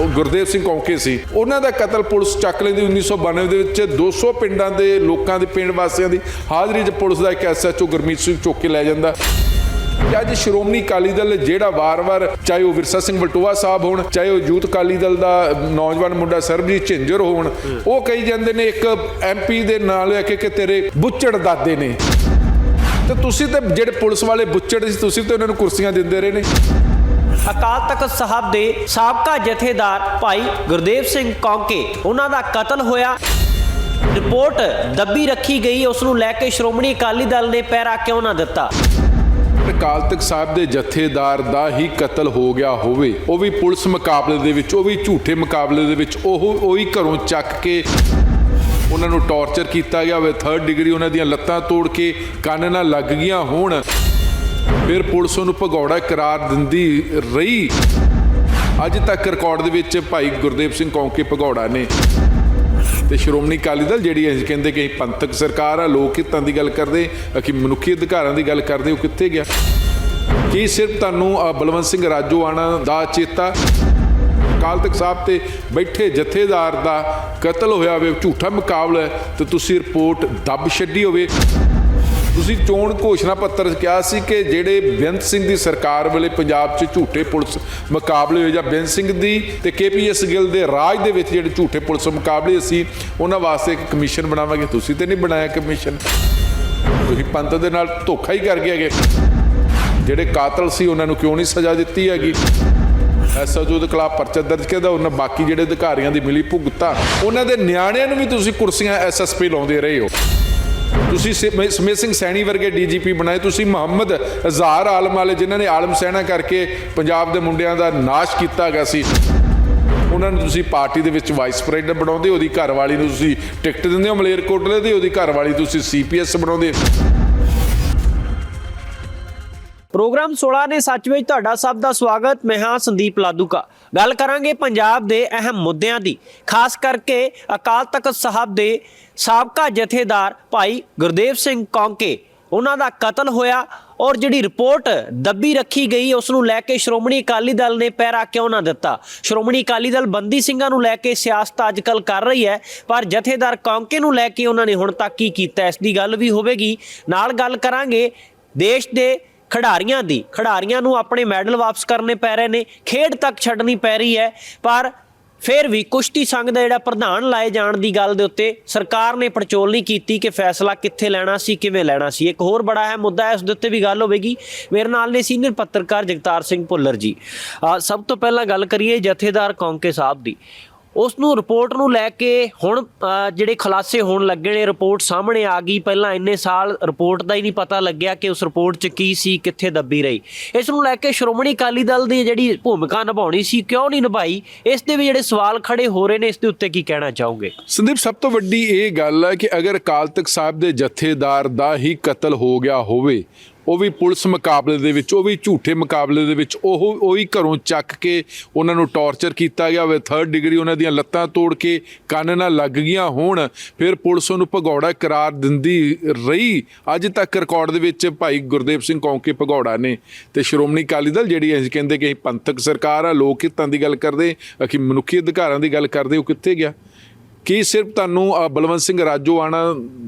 ਉਹ ਗੁਰਦੇਵ ਸਿੰਘ ਕੌਂਕੇ ਸੀ। ਉਹਨਾਂ ਦਾ ਕਤਲ ਪੁਲਿਸ ਚੱਕ ਲੈਂਦੀ 1992 ਦੇ ਵਿੱਚ। 200 ਪਿੰਡਾਂ ਦੇ ਲੋਕਾਂ ਦੇ ਪਿੰਡ ਵਾਸੀਆਂ ਦੀ ਹਾਜ਼ਰੀ 'ਚ ਪੁਲਿਸ ਦਾ ਇੱਕ ਐਸਐਚਓ ਗੁਰਮੀਤ ਸਿੰਘ ਚੁੱਕ ਕੇ ਲੈ ਜਾਂਦਾ। ਤੇ ਅੱਜ ਸ਼੍ਰੋਮਣੀ ਅਕਾਲੀ ਦਲ ਜਿਹੜਾ ਵਾਰ-ਵਾਰ ਚਾਹੇ ਉਹ ਵਿਰਸਾ ਸਿੰਘ ਬਲਟੋਆ ਸਾਹਿਬ ਹੋਣ, ਚਾਹੇ ਉਹ ਯੂਥ ਅਕਾਲੀ ਦਲ ਦਾ ਨੌਜਵਾਨ ਮੁੰਡਾ ਸਰਬਜੀਤ ਝਿੰਜਰ ਹੋਣ, ਉਹ ਕਹੀ ਜਾਂਦੇ ਨੇ ਇੱਕ ਐਮਪੀ ਦੇ ਨਾਲ ਲੈ ਕੇ ਕਿ ਤੇਰੇ ਬੁੱਚੜ ਦਾਦੇ ਨੇ। ਤੇ ਤੁਸੀਂ ਤੇ ਜਿਹੜੇ ਪੁਲਿਸ ਵਾਲੇ ਬੁੱਚੜ ਸੀ, ਤੁਸੀਂ ਤੇ ਉਹਨਾਂ ਨੂੰ ਕੁਰਸੀਆਂ ਦਿੰਦੇ ਰਹੇ ਨੇ। ਅਕਾਲ ਤਖਤ ਸਾਹਿਬ ਦੇ ਸਾਬਕਾ ਜਥੇਦਾਰ ਭਾਈ ਗੁਰਦੇਵ ਸਿੰਘ ਕੌਂਕੇ, ਉਹਨਾਂ ਦਾ ਕਤਲ ਹੋਇਆ। ਰਿਪੋਰਟ ਦੱਬੀ ਰੱਖੀ ਗਈ, ਉਸ ਨੂੰ ਲੈ ਕੇ ਸ਼੍ਰੋਮਣੀ ਅਕਾਲੀ ਦਲ ਨੇ ਪਹਿਰਾ ਕਿਉਂ ਨਾ ਦਿੱਤਾ? ਅਕਾਲ ਤਖਤ ਸਾਹਿਬ ਦੇ ਜਥੇਦਾਰ ਦਾ ਹੀ ਕਤਲ ਹੋ ਗਿਆ ਹੋਵੇ, ਉਹ ਵੀ ਪੁਲਿਸ ਮੁਕਾਬਲੇ ਦੇ ਵਿੱਚ, ਉਹ ਵੀ ਝੂਠੇ ਮੁਕਾਬਲੇ ਦੇ ਵਿੱਚ, ਉਹ, ਉਹੀ ਘਰੋਂ ਚੱਕ ਕੇ ਉਹਨਾਂ ਨੂੰ ਟੌਰਚਰ ਕੀਤਾ ਗਿਆ ਹੋਵੇ 3rd ਡਿਗਰੀ ਉਹਨਾਂ ਦੀਆਂ ਲੱਤਾਂ ਤੋੜ ਕੇ ਕੰਨ ਨਾਲ ਲੱਗ ਗਈਆਂ ਹੋਣ। ਫਿਰ ਪੁਲਿਸ ਉਹਨੂੰ ਭਗੌੜਾ ਕਰਾਰ ਦਿੰਦੀ ਰਹੀ। ਅੱਜ ਤੱਕ ਰਿਕਾਰਡ ਦੇ ਵਿੱਚ ਭਾਈ ਗੁਰਦੇਵ ਸਿੰਘ ਕੌਂਕੇ ਭਗੌੜਾ ਨੇ। ਤੇ ਸ਼੍ਰੋਮਣੀ ਅਕਾਲੀ ਦਲ ਜਿਹੜੀ ਅਸੀਂ ਕਹਿੰਦੇ ਕਿ ਅਸੀਂ ਪੰਥਕ ਸਰਕਾਰ ਆ, ਲੋਕ ਹਿੱਤਾਂ ਦੀ ਗੱਲ ਕਰਦੇ ਕਿ ਮਨੁੱਖੀ ਅਧਿਕਾਰਾਂ ਦੀ ਗੱਲ ਕਰਦੇ, ਉਹ ਕਿੱਥੇ ਗਿਆ? ਕੀ ਸਿਰਫ ਤੁਹਾਨੂੰ ਬਲਵੰਤ ਸਿੰਘ ਰਾਜੋਆਣਾ ਦਾ ਚੇਤਾ? ਅਕਾਲ ਤਖਤ ਸਾਹਿਬ ਤੇ ਬੈਠੇ ਜਥੇਦਾਰ ਦਾ ਕਤਲ ਹੋਇਆ ਹੋਵੇ, ਝੂਠਾ ਮੁਕਾਬਲਾ ਹੈ, ਤੇ ਤੁਸੀਂ ਰਿਪੋਰਟ ਦੱਬ ਛੱਡੀ ਹੋਵੇ। ਤੁਸੀਂ ਚੋਣ ਘੋਸ਼ਣਾ ਪੱਤਰ 'ਚ ਕਿਹਾ ਸੀ ਕਿ ਜਿਹੜੇ ਬੇਅੰਤ ਸਿੰਘ ਦੀ ਸਰਕਾਰ ਵੇਲੇ ਪੰਜਾਬ 'ਚ ਝੂਠੇ ਪੁਲਿਸ ਮੁਕਾਬਲੇ ਹੋਏ ਜਾਂ ਬੇਅੰਤ ਸਿੰਘ ਦੀ ਤੇ ਕੇਪੀਐਸ ਗਿੱਲ ਦੇ ਰਾਜ ਦੇ ਵਿੱਚ ਜਿਹੜੇ ਝੂਠੇ ਪੁਲਿਸ ਮੁਕਾਬਲੇ ਸੀ, ਉਹਨਾਂ ਵਾਸਤੇ ਇੱਕ ਕਮਿਸ਼ਨ ਬਣਾਵਾਂਗੇ। ਤੁਸੀਂ ਤੇ ਨਹੀਂ ਬਣਾਇਆ ਕਮਿਸ਼ਨ। ਤੁਸੀਂ ਪੰਥ ਦੇ ਨਾਲ ਧੋਖਾ ਹੀ ਕਰ ਗਏ ਹੈਗੇ। ਜਿਹੜੇ ਕਾਤਲ ਸੀ, ਉਹਨਾਂ ਨੂੰ ਕਿਉਂ ਨਹੀਂ ਸਜ਼ਾ ਦਿੱਤੀ ਹੈਗੀ? ਐਸਐਚਓ ਦੇ ਖਿਲਾਫ ਪਰਚਾ ਦਰਜ ਕੀਤਾ ਉਹਨਾਂ ਬਾਕੀ ਜਿਹੜੇ ਅਧਿਕਾਰੀਆਂ ਦੀ ਮਿਲੀ ਭੁਗਤਾ ਉਹਨਾਂ ਦੇ ਨਿਆਣਿਆਂ ਨੂੰ ਵੀ ਤੁਸੀਂ ਕੁਰਸੀਆਂ ਐਸਐਸਪੀ ਲਾਉਂਦੇ ਰਹੇ ਹੋ। ਤੁਸੀਂ ਸਿਮ- ਸਮੇਤ ਸਿੰਘ ਸੈਣੀ ਵਰਗੇ ਡੀਜੀਪੀ ਬਣਾਏ, ਤੁਸੀਂ ਮੁਹੰਮਦ ਹਜ਼ਾਰ ਆਲਮ ਵਾਲੇ ਜਿਨ੍ਹਾਂ ਨੇ ਆਲਮ ਸੈਨਾ ਕਰਕੇ ਪੰਜਾਬ ਦੇ ਮੁੰਡਿਆਂ ਦਾ ਨਾਸ਼ ਕੀਤਾ ਗਿਆ ਸੀ, ਉਹਨਾਂ ਨੂੰ ਤੁਸੀਂ ਪਾਰਟੀ ਦੇ ਵਿੱਚ ਵਾਈਸ ਪ੍ਰੈਜ਼ੀਡੈਂਟ ਬਣਾਉਂਦੇ, ਉਹਦੀ ਘਰਵਾਲੀ ਨੂੰ ਤੁਸੀਂ ਟਿਕਟ ਦਿੰਦੇ ਹੋ ਮਲੇਰਕੋਟਲੇ ਦੀ, ਉਹਦੀ ਘਰਵਾਲੀ ਤੁਸੀਂ ਸੀਪੀਐਸ ਬਣਾਉਂਦੇ। ਪ੍ਰੋਗਰਾਮ 16 ਨੇ ਸੱਚ ਵਿੱਚ ਤੁਹਾਡਾ ਸਭ ਦਾ ਸਵਾਗਤ। ਮੈਂ ਹਾਂ ਸੰਦੀਪ ਲਾਦੂਕਾ। ਗੱਲ ਕਰਾਂਗੇ ਪੰਜਾਬ ਦੇ ਅਹਿਮ ਮੁੱਦਿਆਂ ਦੀ। ਖਾਸ ਕਰਕੇ ਅਕਾਲ ਤਖਤ ਸਾਹਿਬ ਦੇ ਸਾਬਕਾ ਜਥੇਦਾਰ ਭਾਈ ਗੁਰਦੇਵ ਸਿੰਘ ਕੌਂਕੇ। ਉਹਨਾਂ ਦਾ ਕਤਲ ਹੋਇਆ ਔਰ ਜਿਹੜੀ ਰਿਪੋਰਟ ਦੱਬੀ ਰੱਖੀ ਗਈ ਉਸ ਨੂੰ ਲੈ ਕੇ ਸ਼੍ਰੋਮਣੀ ਅਕਾਲੀ ਦਲ ਨੇ ਪਹਿਰਾ ਕਿਉਂ ਨਾ ਦਿੱਤਾ? ਸ਼੍ਰੋਮਣੀ ਅਕਾਲੀ ਦਲ ਬੰਦੀ ਸਿੰਘਾਂ ਨੂੰ ਲੈ ਕੇ ਸਿਆਸਤ ਅੱਜਕੱਲ ਕਰ ਰਹੀ ਹੈ, ਪਰ ਜਥੇਦਾਰ ਕੌਂਕੇ ਨੂੰ ਲੈ ਕੇ ਉਹਨਾਂ ਨੇ ਹੁਣ ਤੱਕ ਕੀ ਕੀਤਾ? ਇਸ ਦੀ ਗੱਲ ਵੀ ਹੋਵੇਗੀ। ਨਾਲ ਗੱਲ ਕਰਾਂਗੇ ਦੇਸ਼ ਦੇ ਖਿਡਾਰੀਆਂ ਦੀ, ਖਿਡਾਰੀਆਂ ਨੂੰ ਆਪਣੇ ਮੈਡਲ ਵਾਪਸ ਕਰਨੇ ਪੈ ਰਹੇ ਨੇ, ਖੇਡ ਤੱਕ ਛੱਡਣੀ ਪੈ ਰਹੀ ਹੈ, ਪਰ ਫਿਰ ਵੀ ਕੁਸ਼ਤੀ ਸੰਘ ਦਾ ਜਿਹੜਾ ਪ੍ਰਧਾਨ ਲਾਏ ਜਾਣ ਦੀ ਗੱਲ ਦੇ ਉੱਤੇ ਸਰਕਾਰ ਨੇ ਪੜਚੋਲ ਨਹੀਂ ਕੀਤੀ ਕਿ ਫੈਸਲਾ ਕਿੱਥੇ ਲੈਣਾ ਸੀ, ਕਿਵੇਂ ਲੈਣਾ ਸੀ। ਇੱਕ ਹੋਰ ਬੜਾ ਹੈ ਮੁੱਦਾ ਹੈ, ਉਸ ਦੇ ਉੱਤੇ ਵੀ ਗੱਲ ਹੋਵੇਗੀ। ਮੇਰੇ ਨਾਲ ਨੇ ਸੀਨੀਅਰ ਪੱਤਰਕਾਰ ਜਗਤਾਰ ਸਿੰਘ ਭੁੱਲਰ ਜੀ। ਸਭ ਤੋਂ ਪਹਿਲਾਂ ਗੱਲ ਕਰੀਏ ਜਥੇਦਾਰ ਕੌਂਕੇ ਸਾਹਿਬ ਦੀ। ਉਸ ਨੂੰ ਰਿਪੋਰਟ ਨੂੰ ਲੈ ਕੇ ਹੁਣ ਜਿਹੜੇ ਖੁਲਾਸੇ ਹੋਣ ਲੱਗੇ ਨੇ, ਰਿਪੋਰਟ ਸਾਹਮਣੇ ਆ ਗਈ। ਪਹਿਲਾਂ ਇੰਨੇ ਸਾਲ ਰਿਪੋਰਟ ਦਾ ਹੀ ਨਹੀਂ ਪਤਾ ਲੱਗਿਆ ਕਿ ਉਸ ਰਿਪੋਰਟ 'ਚ ਕੀ ਸੀ, ਕਿੱਥੇ ਦੱਬੀ ਰਹੀ। ਇਸ ਨੂੰ ਲੈ ਕੇ ਸ਼੍ਰੋਮਣੀ ਅਕਾਲੀ ਦਲ ਦੀ ਜਿਹੜੀ ਭੂਮਿਕਾ ਨਿਭਾਉਣੀ ਸੀ, ਕਿਉਂ ਨਹੀਂ ਨਿਭਾਈ? ਇਸ ਦੇ ਵੀ ਜਿਹੜੇ ਸਵਾਲ ਖੜੇ ਹੋ ਰਹੇ ਨੇ, ਇਸ ਦੇ ਉੱਤੇ ਕੀ ਕਹਿਣਾ ਚਾਹੋਗੇ? ਸੰਦੀਪ, ਸਭ ਤੋਂ ਵੱਡੀ ਇਹ ਗੱਲ ਹੈ ਕਿ ਅਗਰ ਅਕਾਲ ਤਖਤ ਸਾਹਿਬ ਦੇ ਜਥੇਦਾਰ ਦਾ ਹੀ ਕਤਲ ਹੋ ਗਿਆ ਹੋਵੇ ਉਹ ਵੀ ਪੁਲਿਸ ਮੁਕਾਬਲੇ ਦੇ ਵਿੱਚ, ਉਹ ਵੀ ਝੂਠੇ ਮੁਕਾਬਲੇ ਦੇ ਵਿੱਚ, ਉਹ, ਉਹੀ ਘਰੋਂ ਚੱਕ ਕੇ ਉਹਨਾਂ ਨੂੰ ਟੌਰਚਰ ਕੀਤਾ ਗਿਆ ਹੋਵੇ। ਥਰਡ ਡਿਗਰੀ ਉਹਨਾਂ ਦੀਆਂ ਲੱਤਾਂ ਤੋੜ ਕੇ ਕੰਨ ਨਾਲ ਲੱਗ ਗਈਆਂ ਹੋਣ। ਫਿਰ ਪੁਲਿਸ ਉਹਨੂੰ ਭਗੌੜਾ ਕਰਾਰ ਦਿੰਦੀ ਰਹੀ। ਅੱਜ ਤੱਕ ਰਿਕਾਰਡ ਦੇ ਵਿੱਚ ਭਾਈ ਗੁਰਦੇਵ ਸਿੰਘ ਕੌਂਕੇ ਭਗੌੜਾ ਨੇ ਤੇ ਸ਼੍ਰੋਮਣੀ ਅਕਾਲੀ ਦਲ ਜਿਹੜੀ ਅਸੀਂ ਕਹਿੰਦੇ ਕਿ ਅਸੀਂ ਪੰਥਕ ਸਰਕਾਰ ਆ, ਲੋਕ ਹਿੱਤਾਂ ਦੀ ਗੱਲ ਕਰਦੇ, ਅਸੀਂ ਮਨੁੱਖੀ ਅਧਿਕਾਰਾਂ ਦੀ ਗੱਲ ਕਰਦੇ, ਉਹ ਕਿੱਥੇ ਗਿਆ? ਕੀ ਸਿਰਫ ਤੁਹਾਨੂੰ ਬਲਵੰਤ ਸਿੰਘ ਰਾਜੋਆਣਾ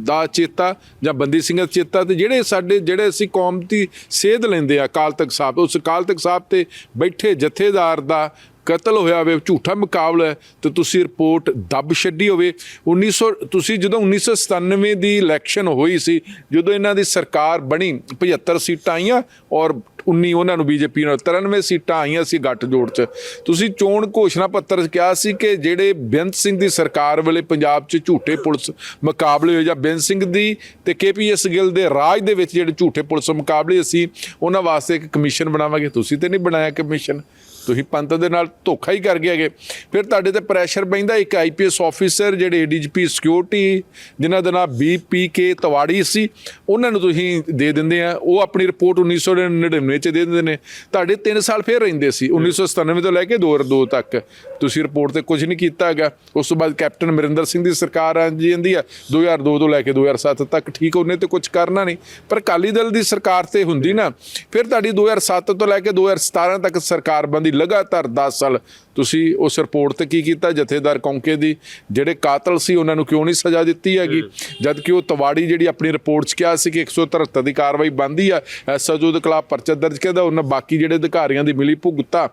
ਦਾ ਚੇਤਾ ਜਾਂ ਬੰਦੀ ਸਿੰਘ ਦਾ ਚੇਤਾ ਤੇ ਜਿਹੜੇ ਸਾਡੇ, ਜਿਹੜੇ ਅਸੀਂ ਕੌਮ ਦੀ ਸੇਧ ਲੈਂਦੇ ਆ ਅਕਾਲ ਤਖਤ ਸਾਹਿਬ, ਉਸ ਅਕਾਲ ਤਖਤ ਸਾਹਿਬ ਤੇ ਬੈਠੇ ਜਥੇਦਾਰ ਦਾ ਕਤਲ ਹੋਇਆ ਹੋਵੇ, ਝੂਠਾ ਮੁਕਾਬਲਾ ਹੈ, ਤੇ ਤੁਸੀਂ ਰਿਪੋਰਟ ਦੱਬ ਛੱਡੀ ਹੋਵੇ। 1900 ਤੁਸੀਂ ਜਦੋਂ 1997 ਦੀ ਇਲੈਕਸ਼ਨ ਹੋਈ ਸੀ, ਜਦੋਂ ਇਹਨਾਂ ਦੀ ਸਰਕਾਰ ਬਣੀ 75 ਸੀਟਾਂ ਆਈਆਂ ਔਰ 19 ਉਹਨਾਂ ਨੂੰ ਬੀਜੇਪੀ ਨਾਲ 93 ਸੀਟਾਂ ਆਈਆਂ ਸੀ ਗੱਠ ਜੋੜ ਚ। ਤੁਸੀਂ ਚੋਣ ਘੋਸ਼ਣਾ ਪੱਤਰ 'ਚ ਕਿਹਾ ਸੀ ਕਿ ਜਿਹੜੇ ਬੇਅੰਤ ਸਿੰਘ ਦੀ ਸਰਕਾਰ ਵੇਲੇ ਪੰਜਾਬ 'ਚ ਝੂਠੇ ਪੁਲਿਸ ਮੁਕਾਬਲੇ ਹੋਏ ਜਾਂ ਬੇਅੰਤ ਸਿੰਘ ਦੀ ਤੇ ਕੇਪੀਐਸ ਗਿੱਲ ਦੇ ਰਾਜ ਦੇ ਵਿੱਚ ਜਿਹੜੇ ਝੂਠੇ ਪੁਲਿਸ ਮੁਕਾਬਲੇ ਅਸੀਂ ਉਹਨਾਂ ਵਾਸਤੇ ਇੱਕ ਕਮਿਸ਼ਨ ਬਣਾਵਾਂਗੇ। ਤੁਸੀਂ ਤੇ ਨਹੀਂ ਬਣਾਇਆ ਕਮਿਸ਼ਨ। ਤੁਸੀਂ ਪੰਥ ਦੇ ਨਾਲ ਧੋਖਾ ਹੀ ਕਰ ਗਏ ਹੈਗੇ। ਫਿਰ ਤੁਹਾਡੇ ਤੇ ਪ੍ਰੈਸ਼ਰ ਪੈਂਦਾ ਇੱਕ ਆਈਪੀਐਸ ਆਫੀਸਰ ਜਿਹੜੇ ਡੀਜੀਪੀ ਸਿਕਿਉਰਿਟੀ ਜਿਨ੍ਹਾਂ ਦਾ ਨਾਮ ਬੀਪੀਕੇ ਤਵਾੜੀ ਸੀ, ਉਹਨਾਂ ਨੂੰ ਤੁਸੀਂ ਦੇ ਦਿੰਦੇ ਆ। ਉਹ ਆਪਣੀ ਰਿਪੋਰਟ 1999 ਚ ਦੇ ਦਿੰਦੇ ਨੇ। ਤੁਹਾਡੇ 3 ਸਾਲ ਫਿਰ ਰਹਿੰਦੇ ਸੀ। 1997 ਤੋਂ ਲੈ ਕੇ 2002 ਤੱਕ। ਤੁਸੀਂ ਰਿਪੋਰਟ ਤੇ ਕੁਝ ਨਹੀਂ ਕੀਤਾ ਹੈਗਾ। ਉਸ ਤੋਂ ਬਾਅਦ ਕੈਪਟਨ ਅਮਰਿੰਦਰ ਸਿੰਘ ਦੀ ਸਰਕਾਰ ਆ ਜਾਂਦੀ ਆ 2002 ਤੋਂ ਲੈ ਕੇ 2007 ਤੱਕ ਠੀਕ ਉਹਨੇ ਤੇ ਕੁਝ ਕਰਨਾ ਨਹੀਂ। ਪਰ ਅਕਾਲੀ ਦਲ ਦੀ ਸਰਕਾਰ ਤੇ ਹੁੰਦੀ ਨਾ। ਫਿਰ ਤੁਹਾਡੀ 2007 ਤੋਂ ਲੈ ਕੇ 2017 ਤੱਕ ਸਰਕਾਰ ਬੰਦੀ ਲਗਾਤਾਰ 10 ਸਾਲ ਤੁਸੀਂ ਉਸ ਰਿਪੋਰਟ ਤੇ ਕੀ ਕੀਤਾ? ਜਥੇਦਾਰ ਕੌਂਕੇ ਦੀ ਜਿਹੜੇ ਕਾਤਲ ਸੀ ਉਹਨਾਂ ਨੂੰ ਕਿਉਂ ਨਹੀਂ ਸਜ਼ਾ ਦਿੱਤੀ ਹੈਗੀ? ਜਦ ਕਿ ਉਹ ਤਵਾੜੀ ਜਿਹੜੀ ਆਪਣੀ ਰਿਪੋਰਟ 'ਚ ਕਿਹਾ ਸੀ ਕਿ 173 ਦੀ ਕਾਰਵਾਈ ਬੰਦੀ ਆ ਐਸਐਚਓ ਦੇ ਖਿਲਾਫ ਪਰਚਾ ਦਰਜ ਕੀਤਾ ਉਹਨਾਂ ਬਾਕੀ ਜਿਹੜੇ ਅਧਿਕਾਰੀਆਂ ਦੀ ਮਿਲੀ ਭੁਗਤਾ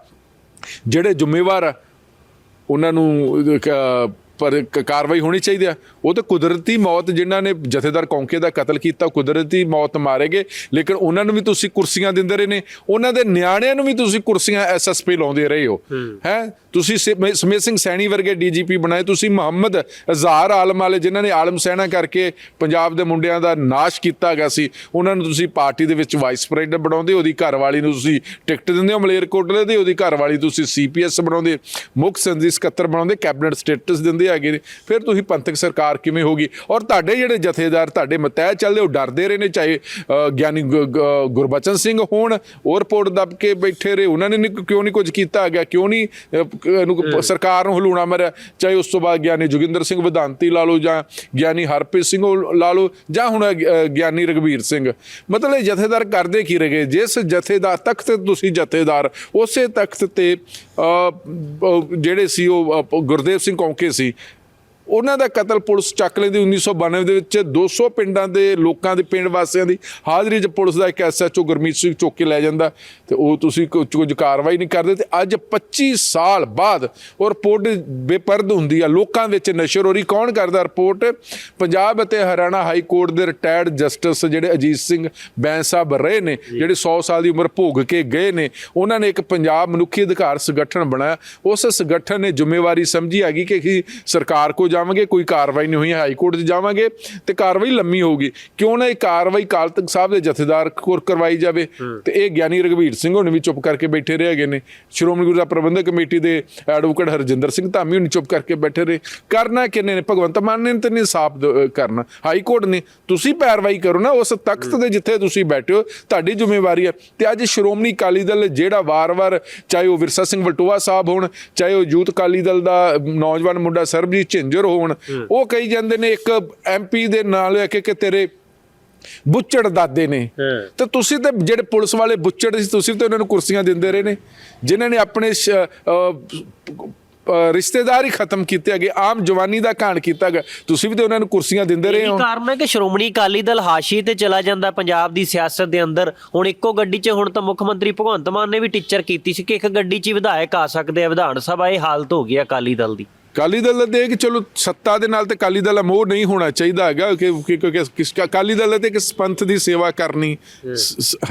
ਜਿਹੜੇ ਜ਼ਿੰਮੇਵਾਰ ਉਹਨਾਂ ਨੂੰ ਪਰ ਕਾਰਵਾਈ ਹੋਣੀ ਚਾਹੀਦੀ ਆ। ਉਹ ਤਾਂ ਕੁਦਰਤੀ ਮੌਤ ਜਿਨ੍ਹਾਂ ਨੇ ਜਥੇਦਾਰ ਕੌਂਕੇ ਦਾ ਕਤਲ ਕੀਤਾ ਕੁਦਰਤੀ ਮੌਤ ਮਾਰੇਗੇ ਲੇਕਿਨ ਉਹਨਾਂ ਨੂੰ ਵੀ ਤੁਸੀਂ ਕੁਰਸੀਆਂ ਦਿੰਦੇ ਰਹੇ ਨੇ। ਉਹਨਾਂ ਦੇ ਨਿਆਣਿਆਂ ਨੂੰ ਵੀ ਤੁਸੀਂ ਕੁਰਸੀਆਂ ਐਸਐਸਪੀ ਲਾਉਂਦੇ ਰਹੇ ਹੋ। ਹੈ। ਤੁਸੀਂ ਸਿਮ- ਸਮੇਤ ਸਿੰਘ ਸੈਣੀ ਵਰਗੇ ਡੀਜੀਪੀ ਬਣਾਏ ਤੁਸੀਂ ਮੁਹੰਮਦ ਅਜ਼ਹਾਰ ਆਲਮ ਵਾਲੇ ਜਿਨ੍ਹਾਂ ਨੇ ਆਲਮ ਸੈਨਾ ਕਰਕੇ ਪੰਜਾਬ ਦੇ ਮੁੰਡਿਆਂ ਦਾ ਨਾਸ਼ ਕੀਤਾ ਗਿਆ ਸੀ ਉਹਨਾਂ ਨੂੰ ਤੁਸੀਂ ਪਾਰਟੀ ਦੇ ਵਿੱਚ ਵਾਈਸ ਪ੍ਰੈਜ਼ੀਡੈਂਟ ਬਣਾਉਂਦੇ ਉਹਦੀ ਘਰਵਾਲੀ ਨੂੰ ਤੁਸੀਂ ਟਿਕਟ ਦਿੰਦੇ ਹੋ ਮਲੇਰਕੋਟਲੇ ਦੀ ਉਹਦੀ ਘਰਵਾਲੀ ਤੁਸੀਂ ਸੀਪੀਐਸ ਬਣਾਉਂਦੇ ਮੁੱਖ ਸੰਦੀ ਸਕੱਤਰ ਬਣਾਉਂਦੇ ਕੈਬਨਿਟ ਸਟੇਟਸ ਦਿੰਦੇ ਹੈਗੇ ਨੇ। ਫਿਰ ਤੁਸੀਂ ਪੰਥਕ ਸਰਕਾਰ ਕਿਵੇਂ ਹੋਗੀ ਔਰ ਤੁਹਾਡੇ ਜਿਹੜੇ ਜਥੇਦਾਰ ਤੁਹਾਡੇ ਮਤੈ ਚੱਲਦੇ ਉਹ ਡਰਦੇ ਰਹੇ ਨੇ ਚਾਹੇ ਗਿਆਨੀ ਗੁਰਬਚਨ ਸਿੰਘ ਹੋਣ ਉਹ ਰਿਪੋਰਟ ਦੱਬ ਕੇ ਬੈਠੇ ਰਹੇ। ਉਹਨਾਂ ਨੇ ਕਿਉਂ ਨਹੀਂ ਕੁਝ ਕੀਤਾ ਗਿਆ ਕਿਉਂ ਨਹੀਂ ਸਰਕਾਰ ਨੂੰ ਹਲੂਣਾ ਮਰਿਆ? ਚਾਹੇ ਉਸ ਤੋਂ ਬਾਅਦ ਗਿਆਨੀ ਜੋਗਿੰਦਰ ਸਿੰਘ ਵਿਧਾਂਤੀ ਲਾ ਲਓ ਜਾਂ ਗਿਆਨੀ ਹਰਪ੍ਰੀਤ ਸਿੰਘ ਲਾ ਲਓ ਜਾਂ ਹੁਣ ਗਿਆਨੀ ਰਗਵੀਰ ਸਿੰਘ। ਮਤਲਬ ਇਹ ਜਥੇਦਾਰ ਕਰਦੇ ਕੀ ਰਹੇ? ਜਿਸ ਜਥੇਦਾਰ ਤਖਤ ਤੇ ਤੁਸੀਂ ਜਥੇਦਾਰ ਉਸੇ ਤਖਤ ਤੇ ਜਿਹੜੇ ਸੀ ਉਹ ਗੁਰਦੇਵ ਸਿੰਘ ਕੌਂਕੇ ਸੀ ਉਹਨਾਂ ਦਾ ਕਤਲ ਪੁਲਿਸ ਚੱਕ ਲੈਂਦੀ 1992 ਦੇ ਵਿੱਚ। 200 ਪਿੰਡਾਂ ਦੇ ਲੋਕਾਂ ਦੇ ਪਿੰਡ ਵਾਸੀਆਂ ਦੀ ਹਾਜ਼ਰੀ 'ਚ ਪੁਲਿਸ ਦਾ ਇੱਕ ਐਸਐਚਓ ਗੁਰਮੀਤ ਸਿੰਘ ਚੁੱਕ ਕੇ ਲੈ ਜਾਂਦਾ ਤੇ ਉਹ ਤੁਸੀਂ ਕੁਝ ਕਾਰਵਾਈ ਨਹੀਂ ਕਰਦੇ ਤੇ ਅੱਜ 25 ਸਾਲ ਬਾਅਦ ਉਹ ਰਿਪੋਰਟ ਬੇਪਰਦ ਹੁੰਦੀ ਆ। ਲੋਕਾਂ ਵਿੱਚ ਨਸ਼ਰ ਹੋ ਰਹੀ ਕੌਣ ਕਰਦਾ? ਰਿਪੋਰਟ ਪੰਜਾਬ ਅਤੇ ਹਰਿਆਣਾ ਹਾਈ ਕੋਰਟ ਦੇ ਰਿਟਾਇਰਡ ਜਸਟਿਸ ਜਿਹੜੇ ਅਜੀਤ ਸਿੰਘ ਬੈਂਸ ਸਾਹਿਬ ਰਹੇ ਨੇ ਜਿਹੜੇ 100 ਸਾਲ ਦੀ ਉਮਰ ਭੋਗ ਕੇ ਗਏ ਨੇ ਉਹਨਾਂ ਨੇ ਇੱਕ ਪੰਜਾਬ ਮਨੁੱਖੀ ਅਧਿਕਾਰ ਸੰਗਠਨ ਬਣਾਇਆ। ਉਸ ਸੰਗਠਨ ਨੇ ਜ਼ਿੰਮੇਵਾਰੀ ਸਮਝੀ ਹੈਗੀ ਕਿ ਸਰਕਾਰ ਕੋ ਜਾਵਾਂਗੇ ਕੋਈ ਕਾਰਵਾਈ ਨਹੀਂ ਹੋਈ ਹਾਈ ਕੋਰਟ 'ਚ ਜਾਵਾਂਗੇ ਤੇ ਕਾਰਵਾਈ ਲੰਮੀ ਹੋਊਗੀ। ਕਿਉਂ ਨਾ ਇਹ ਕਾਰਵਾਈ ਕਾਲ ਤਖਤ ਸਾਹਿਬ ਦੇ ਜਥੇਦਾਰ ਕੋਰ ਕਰਵਾਈ ਜਾਵੇ। ਤੇ ਇਹ ਗਿਆਨੀ ਰਗਵੀਰ ਸਿੰਘ ਹੁਣ ਵੀ ਚੁੱਪ ਕਰਕੇ ਬੈਠੇ ਰਹੇ ਹੈਗੇ ਨੇ। ਸ਼੍ਰੋਮਣੀ ਗੁਰਦੁਆਰਾ ਪ੍ਰਬੰਧਕ ਕਮੇਟੀ ਦੇ ਐਡਵੋਕੇਟ ਹਰਜਿੰਦਰ ਸਿੰਘ ਧਾਮੀ ਹੁਣ ਚੁੱਪ ਕਰਕੇ ਬੈਠੇ ਰਹੇ। ਕਰਨਾ ਕਿੰਨੇ ਨੇ? ਭਗਵੰਤ ਮਾਨ ਨੇ ਤੇ ਇਨਸਾਫ ਕਰਨਾ। ਹਾਈ ਕੋਰਟ ਨੇ। ਤੁਸੀਂ ਪੈਰਵਾਈ ਕਰੋ ਨਾ ਉਸ ਤਖਤ ਦੇ ਜਿੱਥੇ ਤੁਸੀਂ ਬੈਠੇ ਹੋ ਤੁਹਾਡੀ ਜ਼ਿੰਮੇਵਾਰੀ ਹੈ। ਤੇ ਅੱਜ ਸ਼੍ਰੋਮਣੀ ਅਕਾਲੀ ਦਲ ਜਿਹੜਾ ਵਾਰ-ਵਾਰ ਚਾਹੇ ਉਹ ਵਿਰਸਾ ਸਿੰਘ ਵਲਟੋਆ ਸਾਹਿਬ ਹੋਣ ਚਾਹੇ ਉਹ ਯੂਥ ਅਕਾਲੀ ਦਲ ਦਾ ਨੌਜਵਾਨ ਮੁੰਡਾ ਸਰਬਜੀਤ ਝਿੰਜਰ ਹੋਣ। ਉਹ ਕਹੀ ਜਾਂਦੇ ਨੇ ਇੱਕ ਐਮਪੀ ਦੇ ਨਾਲ ਲੈ ਕੇ ਕਿ ਤੇਰੇ ਬੁੱਚੜ ਦਾਦੇ ਨੇ। ਤੇ ਤੁਸੀਂ ਤੇ ਜਿਹੜੇ ਪੁਲਿਸ ਵਾਲੇ ਬੁੱਚੜ ਸੀ ਤੁਸੀਂ ਤੇ ਉਹਨਾਂ ਨੂੰ ਕੁਰਸੀਆਂ ਦਿੰਦੇ ਰਹੇ ਨੇ। ਜਿਨ੍ਹਾਂ ਨੇ ਆਪਣੇ ਰਿਸ਼ਤੇਦਾਰ ਹੀ ਖਤਮ ਕੀਤੇ ਹੈਗੇ ਆਮ ਜਵਾਨੀ ਦਾ ਘਾਣ ਕੀਤਾ ਗਿਆ ਤੁਸੀਂ ਵੀ ਤੇ ਉਹਨਾਂ ਨੂੰ ਕੁਰਸੀਆਂ ਦਿੰਦੇ ਰਹੇ ਇਹ ਹੋ। ਕਾਰਨ ਹੈ ਕਿ ਸ਼੍ਰੋਮਣੀ ਅਕਾਲੀ ਦਲ ਹਾਸ਼ੀ ਤੇ ਚਲਾ ਜਾਂਦਾ ਪੰਜਾਬ ਦੀ ਸਿਆਸਤ ਦੇ ਅੰਦਰ। ਹੁਣ ਇੱਕੋ ਗੱਡੀ 'ਚ ਹੁਣ ਤਾਂ ਮੁੱਖ ਮੰਤਰੀ ਭਗਵੰਤ ਮਾਨ ਨੇ ਵੀ ਟੀਚਰ ਕੀਤੀ ਸੀ ਕਿ ਇੱਕ ਗੱਡੀ 'ਚ ਵਿਧਾਇਕ ਆ ਸਕਦੇ ਆ। ਵਿਧਾਨ ਸਭਾ ਇਹ ਹਾਲਤ ਹੋ ਗਈ ਆ ਅਕਾਲੀ ਦਲ ਦੀ। ਅਕਾਲੀ ਦਲ ਦੇ ਕਿ ਚਲੋ ਸੱਤਾ ਦੇ ਨਾਲ ਤੇ ਅਕਾਲੀ ਦਲ ਦਾ ਮੋਹ ਨਹੀਂ ਹੋਣਾ ਚਾਹੀਦਾ ਹੈਗਾ ਕਿ ਕਿ- ਕਿਉਂਕਿ ਕਿਸ ਅਕਾਲੀ ਦਲ ਤੇ ਕਿਸ ਪੰਥ ਦੀ ਸੇਵਾ ਕਰਨੀ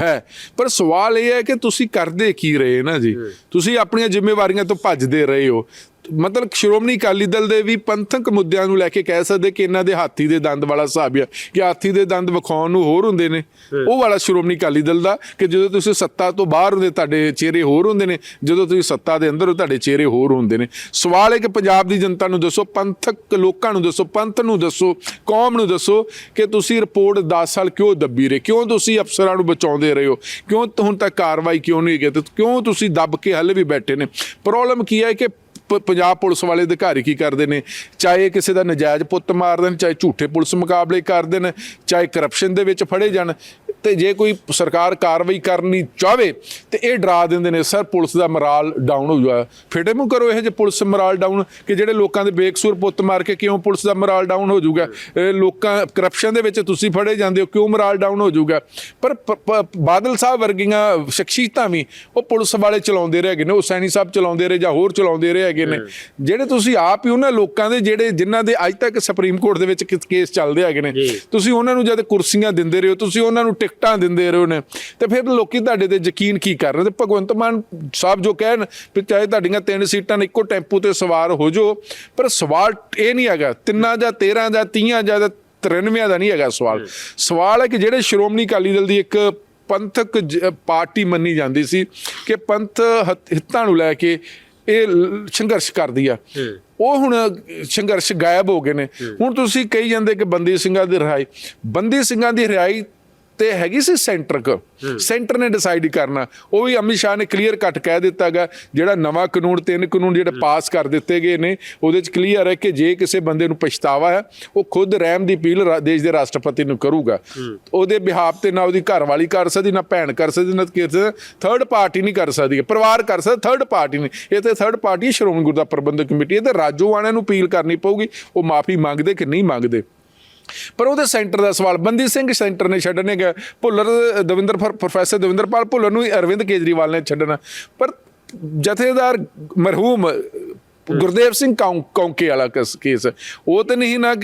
ਹੈ। ਪਰ ਸਵਾਲ ਇਹ ਹੈ ਕਿ ਤੁਸੀਂ ਕਰਦੇ ਕੀ ਰਹੇ ਨਾ ਜੀ? ਤੁਸੀਂ ਆਪਣੀਆਂ ਜ਼ਿੰਮੇਵਾਰੀਆਂ ਤੋਂ ਭੱਜਦੇ ਰਹੇ ਹੋ। ਮਤਲਬ ਸ਼੍ਰੋਮਣੀ ਅਕਾਲੀ ਦਲ ਦੇ ਵੀ ਪੰਥਕ ਮੁੱਦਿਆਂ ਨੂੰ ਲੈ ਕੇ ਕਹਿ ਸਕਦੇ ਕਿ ਇਹਨਾਂ ਦੇ ਹਾਥੀ ਦੇ ਦੰਦ ਵਾਲਾ ਹਿਸਾਬ ਆ ਕਿ ਹਾਥੀ ਦੇ ਦੰਦ ਵਿਖਾਉਣ ਨੂੰ ਹੋਰ ਹੁੰਦੇ ਨੇ। ਉਹ ਵਾਲਾ ਸ਼੍ਰੋਮਣੀ ਅਕਾਲੀ ਦਲ ਦਾ ਕਿ ਜਦੋਂ ਤੁਸੀਂ ਸੱਤਾ ਤੋਂ ਬਾਹਰ ਹੁੰਦੇ ਤੁਹਾਡੇ ਚਿਹਰੇ ਹੋਰ ਹੁੰਦੇ ਨੇ ਜਦੋਂ ਤੁਸੀਂ ਸੱਤਾ ਦੇ ਅੰਦਰ ਹੋ ਤੁਹਾਡੇ ਚਿਹਰੇ ਹੋਰ ਹੁੰਦੇ ਨੇ। ਸਵਾਲ ਹੈ ਕਿ ਪੰਜਾਬ ਦੀ ਜਨਤਾ ਨੂੰ ਦੱਸੋ ਪੰਥਕ ਲੋਕਾਂ ਨੂੰ ਦੱਸੋ ਪੰਥ ਨੂੰ ਦੱਸੋ ਕੌਮ ਨੂੰ ਦੱਸੋ ਕਿ ਤੁਸੀਂ ਰਿਪੋਰਟ 10 ਸਾਲ ਕਿਉਂ ਦੱਬੀ ਰਹੇ? ਕਿਉਂ ਤੁਸੀਂ ਅਫਸਰਾਂ ਨੂੰ ਬਚਾਉਂਦੇ ਰਹੇ ਹੋ? ਕਿਉਂ ਹੁਣ ਤੱਕ ਕਾਰਵਾਈ ਕਿਉਂ ਨਹੀਂ ਕੀਤੀ ਕਿਉਂ ਤੁਸੀਂ ਦੱਬ ਕੇ ਹੱਲੇ ਵੀ ਬੈਠੇ ਨੇ? ਪ੍ਰੋਬਲਮ ਕੀ ਹੈ ਕਿ ਪੰਜਾਬ ਪੁਲਿਸ ਵਾਲੇ ਅਧਿਕਾਰੀ ਕੀ ਕਰਦੇ ਨੇ? ਚਾਹੇ ਕਿਸੇ ਦਾ ਨਜਾਇਜ਼ ਪੁੱਤ ਮਾਰ ਦੇਣ, ਚਾਹੇ ਝੂਠੇ ਪੁਲਿਸ ਮੁਕਾਬਲੇ ਕਰ ਦੇਣ, ਚਾਹੇ ਕਰਪਸ਼ਨ ਦੇ ਵਿੱਚ ਫੜੇ ਜਾਣ ਤੇ ਜੇ ਕੋਈ ਸਰਕਾਰ ਕਾਰਵਾਈ ਕਰਨੀ ਚਾਹਵੇ ਤੇ ਇਹ ਡਰਾ ਦਿੰਦੇ ਨੇ ਸਰ ਪੁਲਿਸ ਦਾ ਮੋਰਾਲ ਡਾਊਨ ਹੋ ਜਾਇਆ ਫਿਟੇ ਮੂੰਹ ਕਰੋ ਇਹ ਜੇ ਪੁਲਿਸ ਮੋਰਾਲ ਡਾਊਨ ਕਿ ਜਿਹੜੇ ਲੋਕਾਂ ਦੇ ਬੇਕਸੂਰ ਪੁੱਤ ਮਾਰ ਕੇ ਕਿਉਂ ਪੁਲਿਸ ਦਾ ਮੋਰਾਲ ਡਾਊਨ ਹੋ ਜਾਊਗਾ? ਇਹ ਲੋਕਾਂ ਕਰਪਸ਼ਨ ਦੇ ਵਿੱਚ ਤੁਸੀਂ ਫੜੇ ਜਾਂਦੇ ਹੋ ਕਿਉਂ ਮੋਰਾਲ ਡਾਊਨ ਹੋ ਜਾਊਗਾ? ਪਰ ਬਾਦਲ ਸਾਹਿਬ ਵਰਗੀਆਂ ਸ਼ਖਸੀਅਤਾਂ ਵੀ ਉਹ ਪੁਲਿਸ ਵਾਲੇ ਚਲਾਉਂਦੇ ਰਹੇ ਹੈਗੇ ਨੇ ਉਹ ਸੈਣੀ ਸਾਹਿਬ ਚਲਾਉਂਦੇ ਰਹੇ ਜਾਂ ਹੋਰ ਚਲਾਉਂਦੇ ਰਹੇ ਹੈਗੇ ਨੇ। ਜਿਹੜੇ ਤੁਸੀਂ ਆਪ ਹੀ ਉਹਨਾਂ ਲੋਕਾਂ ਦੇ ਜਿਹੜੇ ਜਿਨ੍ਹਾਂ ਦੇ ਅੱਜ ਤੱਕ ਸੁਪਰੀਮ ਕੋਰਟ ਦੇ ਵਿੱਚ ਕੇਸ ਚੱਲਦੇ ਹੈਗੇ ਨੇ ਜੀ। ਤੁਸੀਂ ਉਹਨਾਂ ਨੂੰ ਜਦ ਕੁਰਸੀਆਂ ਦਿੰਦੇ ਰਹੇ ਹੋ ਤੁਸੀਂ ਉਹਨਾਂ ਨੂੰ ਟਿਕਟਾਂ ਦਿੰਦੇ ਰਹੇ ਨੇ ਤੇ ਫਿਰ ਲੋਕੀ ਤੁਹਾਡੇ ਤੇ ਯਕੀਨ ਕੀ ਕਰ ਰਹੇ ਤੇ ਭਗਵੰਤ ਮਾਨ ਸਾਹਿਬ ਜੋ ਕਹਿਣ ਵੀ ਚਾਹੇ ਤੁਹਾਡੀਆਂ ਤਿੰਨ ਸੀਟਾਂ ਨੇ ਇੱਕੋ ਟੈਂਪੂ ਤੇ ਸਵਾਰ ਹੋ ਜਾਓ ਪਰ ਸਵਾਲ ਇਹ ਨਹੀਂ ਹੈਗਾ ਤਿੰਨਾਂ ਜਾਂ 13 ਜਾਂ 30 ਜਾਂ 93 ਦਾ ਨਹੀਂ ਹੈਗਾ ਸਵਾਲ। ਸਵਾਲ ਹੈ ਕਿ ਜਿਹੜੇ ਸ਼੍ਰੋਮਣੀ ਅਕਾਲੀ ਦਲ ਦੀ ਇੱਕ ਪੰਥਕ ਜ- ਪਾਰਟੀ ਮੰਨੀ ਜਾਂਦੀ ਸੀ ਕਿ ਪੰਥ ਹਿੱਤ- ਨੂੰ ਲੈ ਕੇ ਇਹ ਸੰਘਰਸ਼ ਕਰਦੀ ਆ। ਉਹ ਹੁਣ ਸੰਘਰਸ਼ ਗਾਇਬ ਹੋ ਗਏ ਨੇ। ਹੁਣ ਤੁਸੀਂ ਕਹੀ ਜਾਂਦੇ ਕਿ ਬੰਦੀ ਸਿੰਘਾਂ ਦੀ ਰਿਹਾਈ। ਬੰਦੀ ਸਿੰਘਾਂ ਦੀ ਰਿਹਾਈ ਤੇ ਹੈਗੀ ਸੀ ਸੈਂਟਰ ਕ। ਸੈਂਟਰ ਨੇ ਡਿਸਾਈਡ ਕਰਨਾ। ਉਹ ਵੀ ਅਮਿਤ ਸ਼ਾਹ ਨੇ ਕਲੀਅਰ ਕੱਟ ਕਹਿ ਦਿੱਤਾਗਾ ਜਿਹੜਾ ਨਵਾਂ ਕਾਨੂੰਨ ਤਿੰਨ ਕਾਨੂੰਨ ਜਿਹੜੇ ਪਾਸ ਕਰ ਦਿੱਤੇ ਗਏ ਨੇ ਉਹਦੇ ਚ ਕਲੀਅਰ ਹੈ ਕਿ ਜੇ ਕਿਸੇ ਬੰਦੇ ਨੂੰ ਪਛਤਾਵਾ ਹੈ ਉਹ ਖੁਦ ਰਹਿਮ ਦੀ ਅਪੀਲ ਦੇਸ਼ ਦੇ ਰਾਸ਼ਟਰਪਤੀ ਨੂੰ ਕਰੂਗਾ। ਉਹਦੇ ਬਿਹਾਫ ਤੇ ਨਾ ਉਹਦੀ ਘਰ ਵਾਲੀ ਕਰ ਸਕਦੀ ਨਾ ਭੈਣ ਕਰ ਸਕਦੀ ਨਾ ਕਿਸੇ ਥਰਡ ਪਾਰਟੀ ਨਹੀਂ ਕਰ ਸਕਦੀ। ਪਰਿਵਾਰ ਕਰ ਸਕਦਾ ਥਰਡ ਪਾਰਟੀ ਨਹੀਂ। ਇਹ ਤੇ third party Shiromani Gurdwara Parbandhak committee ਇਹ ਤੇ ਰਾਜੋ ਵਾਲਿਆਂ ਨੂੰ ਅਪੀਲ ਕਰਨੀ ਪਊਗੀ ਉਹ ਮਾਫੀ ਮੰਗਦੇ ਕਿ ਨਹੀਂ ਮੰਗਦੇ? ਪਰ ਉਹਦੇ ਸੈਂਟਰ ਦਾ ਸਵਾਲ, ਬੰਦੀ ਸਿੰਘ ਸੈਂਟਰ ਨੇ ਛੱਡਣੇ ਗਿਆ ਭੁੱਲਰ ਦਵਿੰਦਰ ਫਰ- ਪ੍ਰੋਫੈਸਰ ਦਵਿੰਦਰਪਾਲ ਭੁੱਲਰ ਨੂੰ ਹੀ ਅਰਵਿੰਦ ਕੇਜਰੀਵਾਲ ਨੇ ਛੱਡਣਾ। ਪਰ ਜਥੇਦਾਰ ਮਰਹੂਮ ਗੁਰਦੇਵ ਸਿੰਘ ਕੌਂ- ਕੌਂਕੇ ਵਾਲਾ ਕਸ- ਉਹ ਤੇ ਨਹੀਂ ਨਾ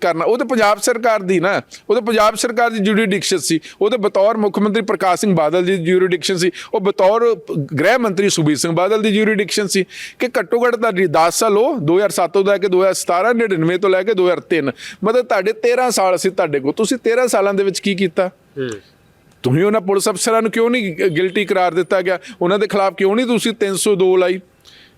ਕਰਨਾ। ਉਹ ਤੇ ਪੰਜਾਬ ਸਰਕਾਰ ਦੀ ਨਾ। ਉਹ ਤੇ ਪੰਜਾਬ ਸਰਕਾਰ ਦੀ ਜੁਡੀਡਿਕਸ਼ਨ ਸੀ। ਉਹ ਤੇ ਬਤੌਰ ਮੁੱਖ ਮੰਤਰੀ ਪ੍ਰਕਾਸ਼ ਸਿੰਘ ਬਾਦਲ ਦੀ ਜੁਡੀਡਿਕਸ਼ਨ ਸੀ। ਉਹ ਬਤੌਰ ਗ੍ਰਹਿ ਮੰਤਰੀ ਸੁਖਬੀਰ ਸਿੰਘ ਬਾਦਲ ਦੀ ਜੁਡੀਡਿਕਸ਼ਨ ਸੀ। ਕਿ ਘੱਟੋ ਘੱਟ ਤੁਹਾਡੀ 10 ਸਾਲ ਉਹ 2007 ਤੋਂ ਲੈ ਕੇ 2017 99 ਤੋਂ ਲੈ ਕੇ 2003 ਮਤਲਬ ਤੁਹਾਡੇ 13 ਸਾਲ ਸੀ ਤੁਹਾਡੇ ਕੋਲ। ਤੁਸੀਂ 13 ਸਾਲਾਂ ਦੇ ਵਿੱਚ ਕੀ ਕੀਤਾ? ਤੁਸੀਂ ਉਹਨਾਂ ਪੁਲਿਸ ਅਫਸਰਾਂ ਨੂੰ ਕਿਉਂ ਨਹੀਂ ਗਿਲਟੀ ਕਰਾਰ ਦਿੱਤਾ ਗਿਆ? ਉਹਨਾਂ ਦੇ ਖਿਲਾਫ ਕਿਉਂ ਨਹੀਂ ਤੁਸੀਂ 302 ਲਾਈ?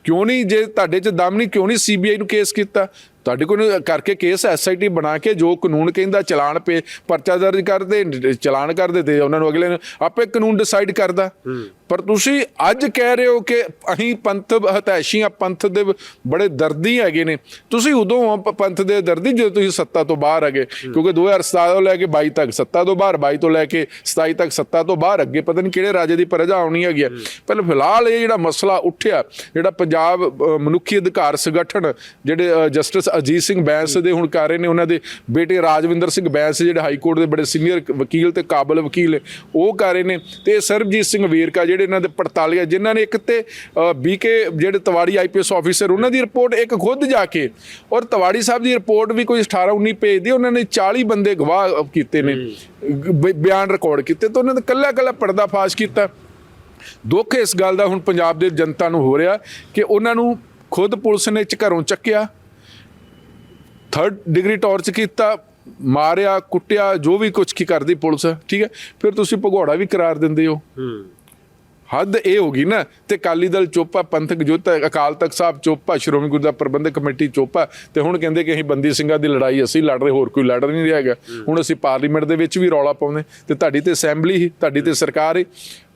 ਕਿਉਂ ਨਹੀਂ ਜੇ ਤੁਹਾਡੇ 'ਚ ਦਮ ਨਹੀਂ ਕਿਉਂ ਨਹੀਂ ਸੀਬੀਆਈ ਨੂੰ ਕੇਸ ਕੀਤਾ? ਤੁਹਾਡੇ ਕੋਲ ਕਰਕੇ ਕੇਸ ਐਸਆਈਟੀ ਬਣਾ ਕੇ ਜੋ ਕਾਨੂੰਨ ਕਹਿੰਦਾ ਚਲਾਨ ਪੇ ਪਰਚਾ ਦਰਜ ਕਰਦੇ ਚਲਾਨ ਕਰਦੇ ਤੇ ਉਹਨਾਂ ਨੂੰ ਅਗਲੇ ਨੂੰ ਆਪੇ ਕਾਨੂੰਨ ਡਿਸਾਈਡ ਕਰਦਾ। ਪਰ ਤੁਸੀਂ ਅੱਜ ਕਹਿ ਰਹੇ ਹੋ ਕਿ ਅਸੀਂ ਪੰਥ ਹਤੈਸ਼ੀ ਆ ਪੰਥ ਦੇ ਬੜੇ ਦਰਦੀ ਹੈਗੇ ਨੇ। ਤੁਸੀਂ ਉਦੋਂ ਹੋ ਪੰਥ ਦੇ ਦਰਦੀ ਜਦੋਂ ਤੁਸੀਂ ਸੱਤਾ ਤੋਂ ਬਾਹਰ ਹੈਗੇ। ਕਿਉਂਕਿ 2017 ਤੋਂ ਲੈ ਕੇ 22 ਤੱਕ ਸੱਤਾ ਤੋਂ ਬਾਹਰ 22 ਤੋਂ ਲੈ ਕੇ 27 ਤੱਕ ਸੱਤਾ ਤੋਂ ਬਾਹਰ ਅੱਗੇ ਪਤਾ ਨਹੀਂ ਕਿਹੜੇ ਰਾਜੇ ਦੀ ਪ੍ਰਜਾ ਆਉਣੀ ਹੈਗੀ। ਪਰ ਫਿਲਹਾਲ ਇਹ ਜਿਹੜਾ ਮਸਲਾ ਉੱਠਿਆ ਜਿਹੜਾ ਪੰਜਾਬ ਮਨੁੱਖੀ ਅਧਿਕਾਰ ਸੰਗਠਨ ਜਿਹੜੇ ਜਸਟਿਸ ਅਜੀਤ ਸਿੰਘ ਬੈਂਸ ਦੇ ਹੁਣ ਕਰ ਰਹੇ ਨੇ ਉਹਨਾਂ ਦੇ ਬੇਟੇ ਰਾਜਵਿੰਦਰ ਸਿੰਘ ਬੈਂਸ ਜਿਹੜੇ ਹਾਈ ਕੋਰਟ ਦੇ ਬੜੇ ਸੀਨੀਅਰ ਵਕੀਲ ਤੇ ਕਾਬਲ ਵਕੀਲ ਉਹ ਕਰ ਰਹੇ ਨੇ ਤੇ ਸਰਬਜੀਤ ਸਿੰਘ ਵੇਰਕਾ ਜਿਹੜੇ ਇਹਨਾਂ ਦੇ 48 ਜਿਨ੍ਹਾਂ ਨੇ ਇੱਕ ਤੇ ਬੀਕੇ ਜਿਹੜੇ ਤਵਾੜੀ ਆਈਪੀਐਸ ਆਫੀਸਰ ਉਹਨਾਂ ਦੀ ਰਿਪੋਰਟ ਇੱਕ ਖੁਦ ਜਾ ਕੇ ਔਰ ਤਵਾੜੀ ਸਾਹਿਬ ਦੀ ਰਿਪੋਰਟ ਵੀ ਕੋਈ 18 19 ਪੇਜ ਦੀ ਉਹਨਾਂ ਨੇ 40 ਬੰਦੇ ਗਵਾਹ ਕੀਤੇ ਨੇ ਬਿਆਨ ਰਿਕਾਰਡ ਕੀਤੇ ਤਾਂ ਉਹਨਾਂ ਨੇ ਕੱਲਾ ਕੱਲਾ ਪਰਦਾ ਫਾਸ਼ ਕੀਤਾ। ਦੁੱਖ ਇਸ ਗੱਲ ਦਾ ਹੁਣ ਪੰਜਾਬ ਦੇ ਜਨਤਾ ਨੂੰ ਹੋ ਰਿਹਾ ਕਿ ਉਹਨਾਂ ਨੂੰ ਖੁਦ ਪੁਲਿਸ ਨੇ ਚ ਘਰੋਂ ਚੱਕਿਆ। ਥਰਡ ਡਿਗਰੀ ਟਾਰਚ ਕੀਤਾ ਮਾਰਿਆ ਕੁੱਟਿਆ ਜੋ ਵੀ ਕੁਝ ਕੀ ਕਰਦੀ ਪੁਲਿਸ ਠੀਕ ਹੈ? ਫਿਰ ਤੁਸੀਂ ਭਗੌੜਾ ਵੀ ਕਰਾਰ ਦਿੰਦੇ ਹੋ। ਹੱਦ ਇਹ ਹੋ ਗਈ ਨਾ ਤੇ ਕਾਲੀ ਦਲ ਚੋਪਾ ਪੰਥਕ ਜੋਤ ਅਕਾਲ ਤਖਤ ਸਾਹਿਬ ਚੋਪਾ ਸ਼੍ਰੋਮਣੀ ਗੁਰਦੁਆਰਾ ਪ੍ਰਬੰਧਕ ਕਮੇਟੀ ਚੋਪਾ ਤੇ ਹੁਣ ਕਹਿੰਦੇ ਕਿ ਅਸੀਂ ਬੰਦੀ ਸਿੰਘਾਂ ਦੀ ਲੜਾਈ ਅਸੀਂ ਲੜ ਰਹੇ ਹੋਰ ਕੋਈ ਲੜ ਨਹੀਂ ਰਿਹਾ ਹੈਗਾ। ਹੁਣ ਅਸੀਂ ਪਾਰਲੀਮੈਂਟ ਦੇ ਵਿੱਚ ਵੀ ਰੌਲਾ ਪਾਉਂਦੇ ਤੇ ਤੁਹਾਡੀ ਤੇ ਅਸੈਂਬਲੀ ਹੀ ਤੁਹਾਡੀ ਤੇ ਸਰਕਾਰ ਹੀ।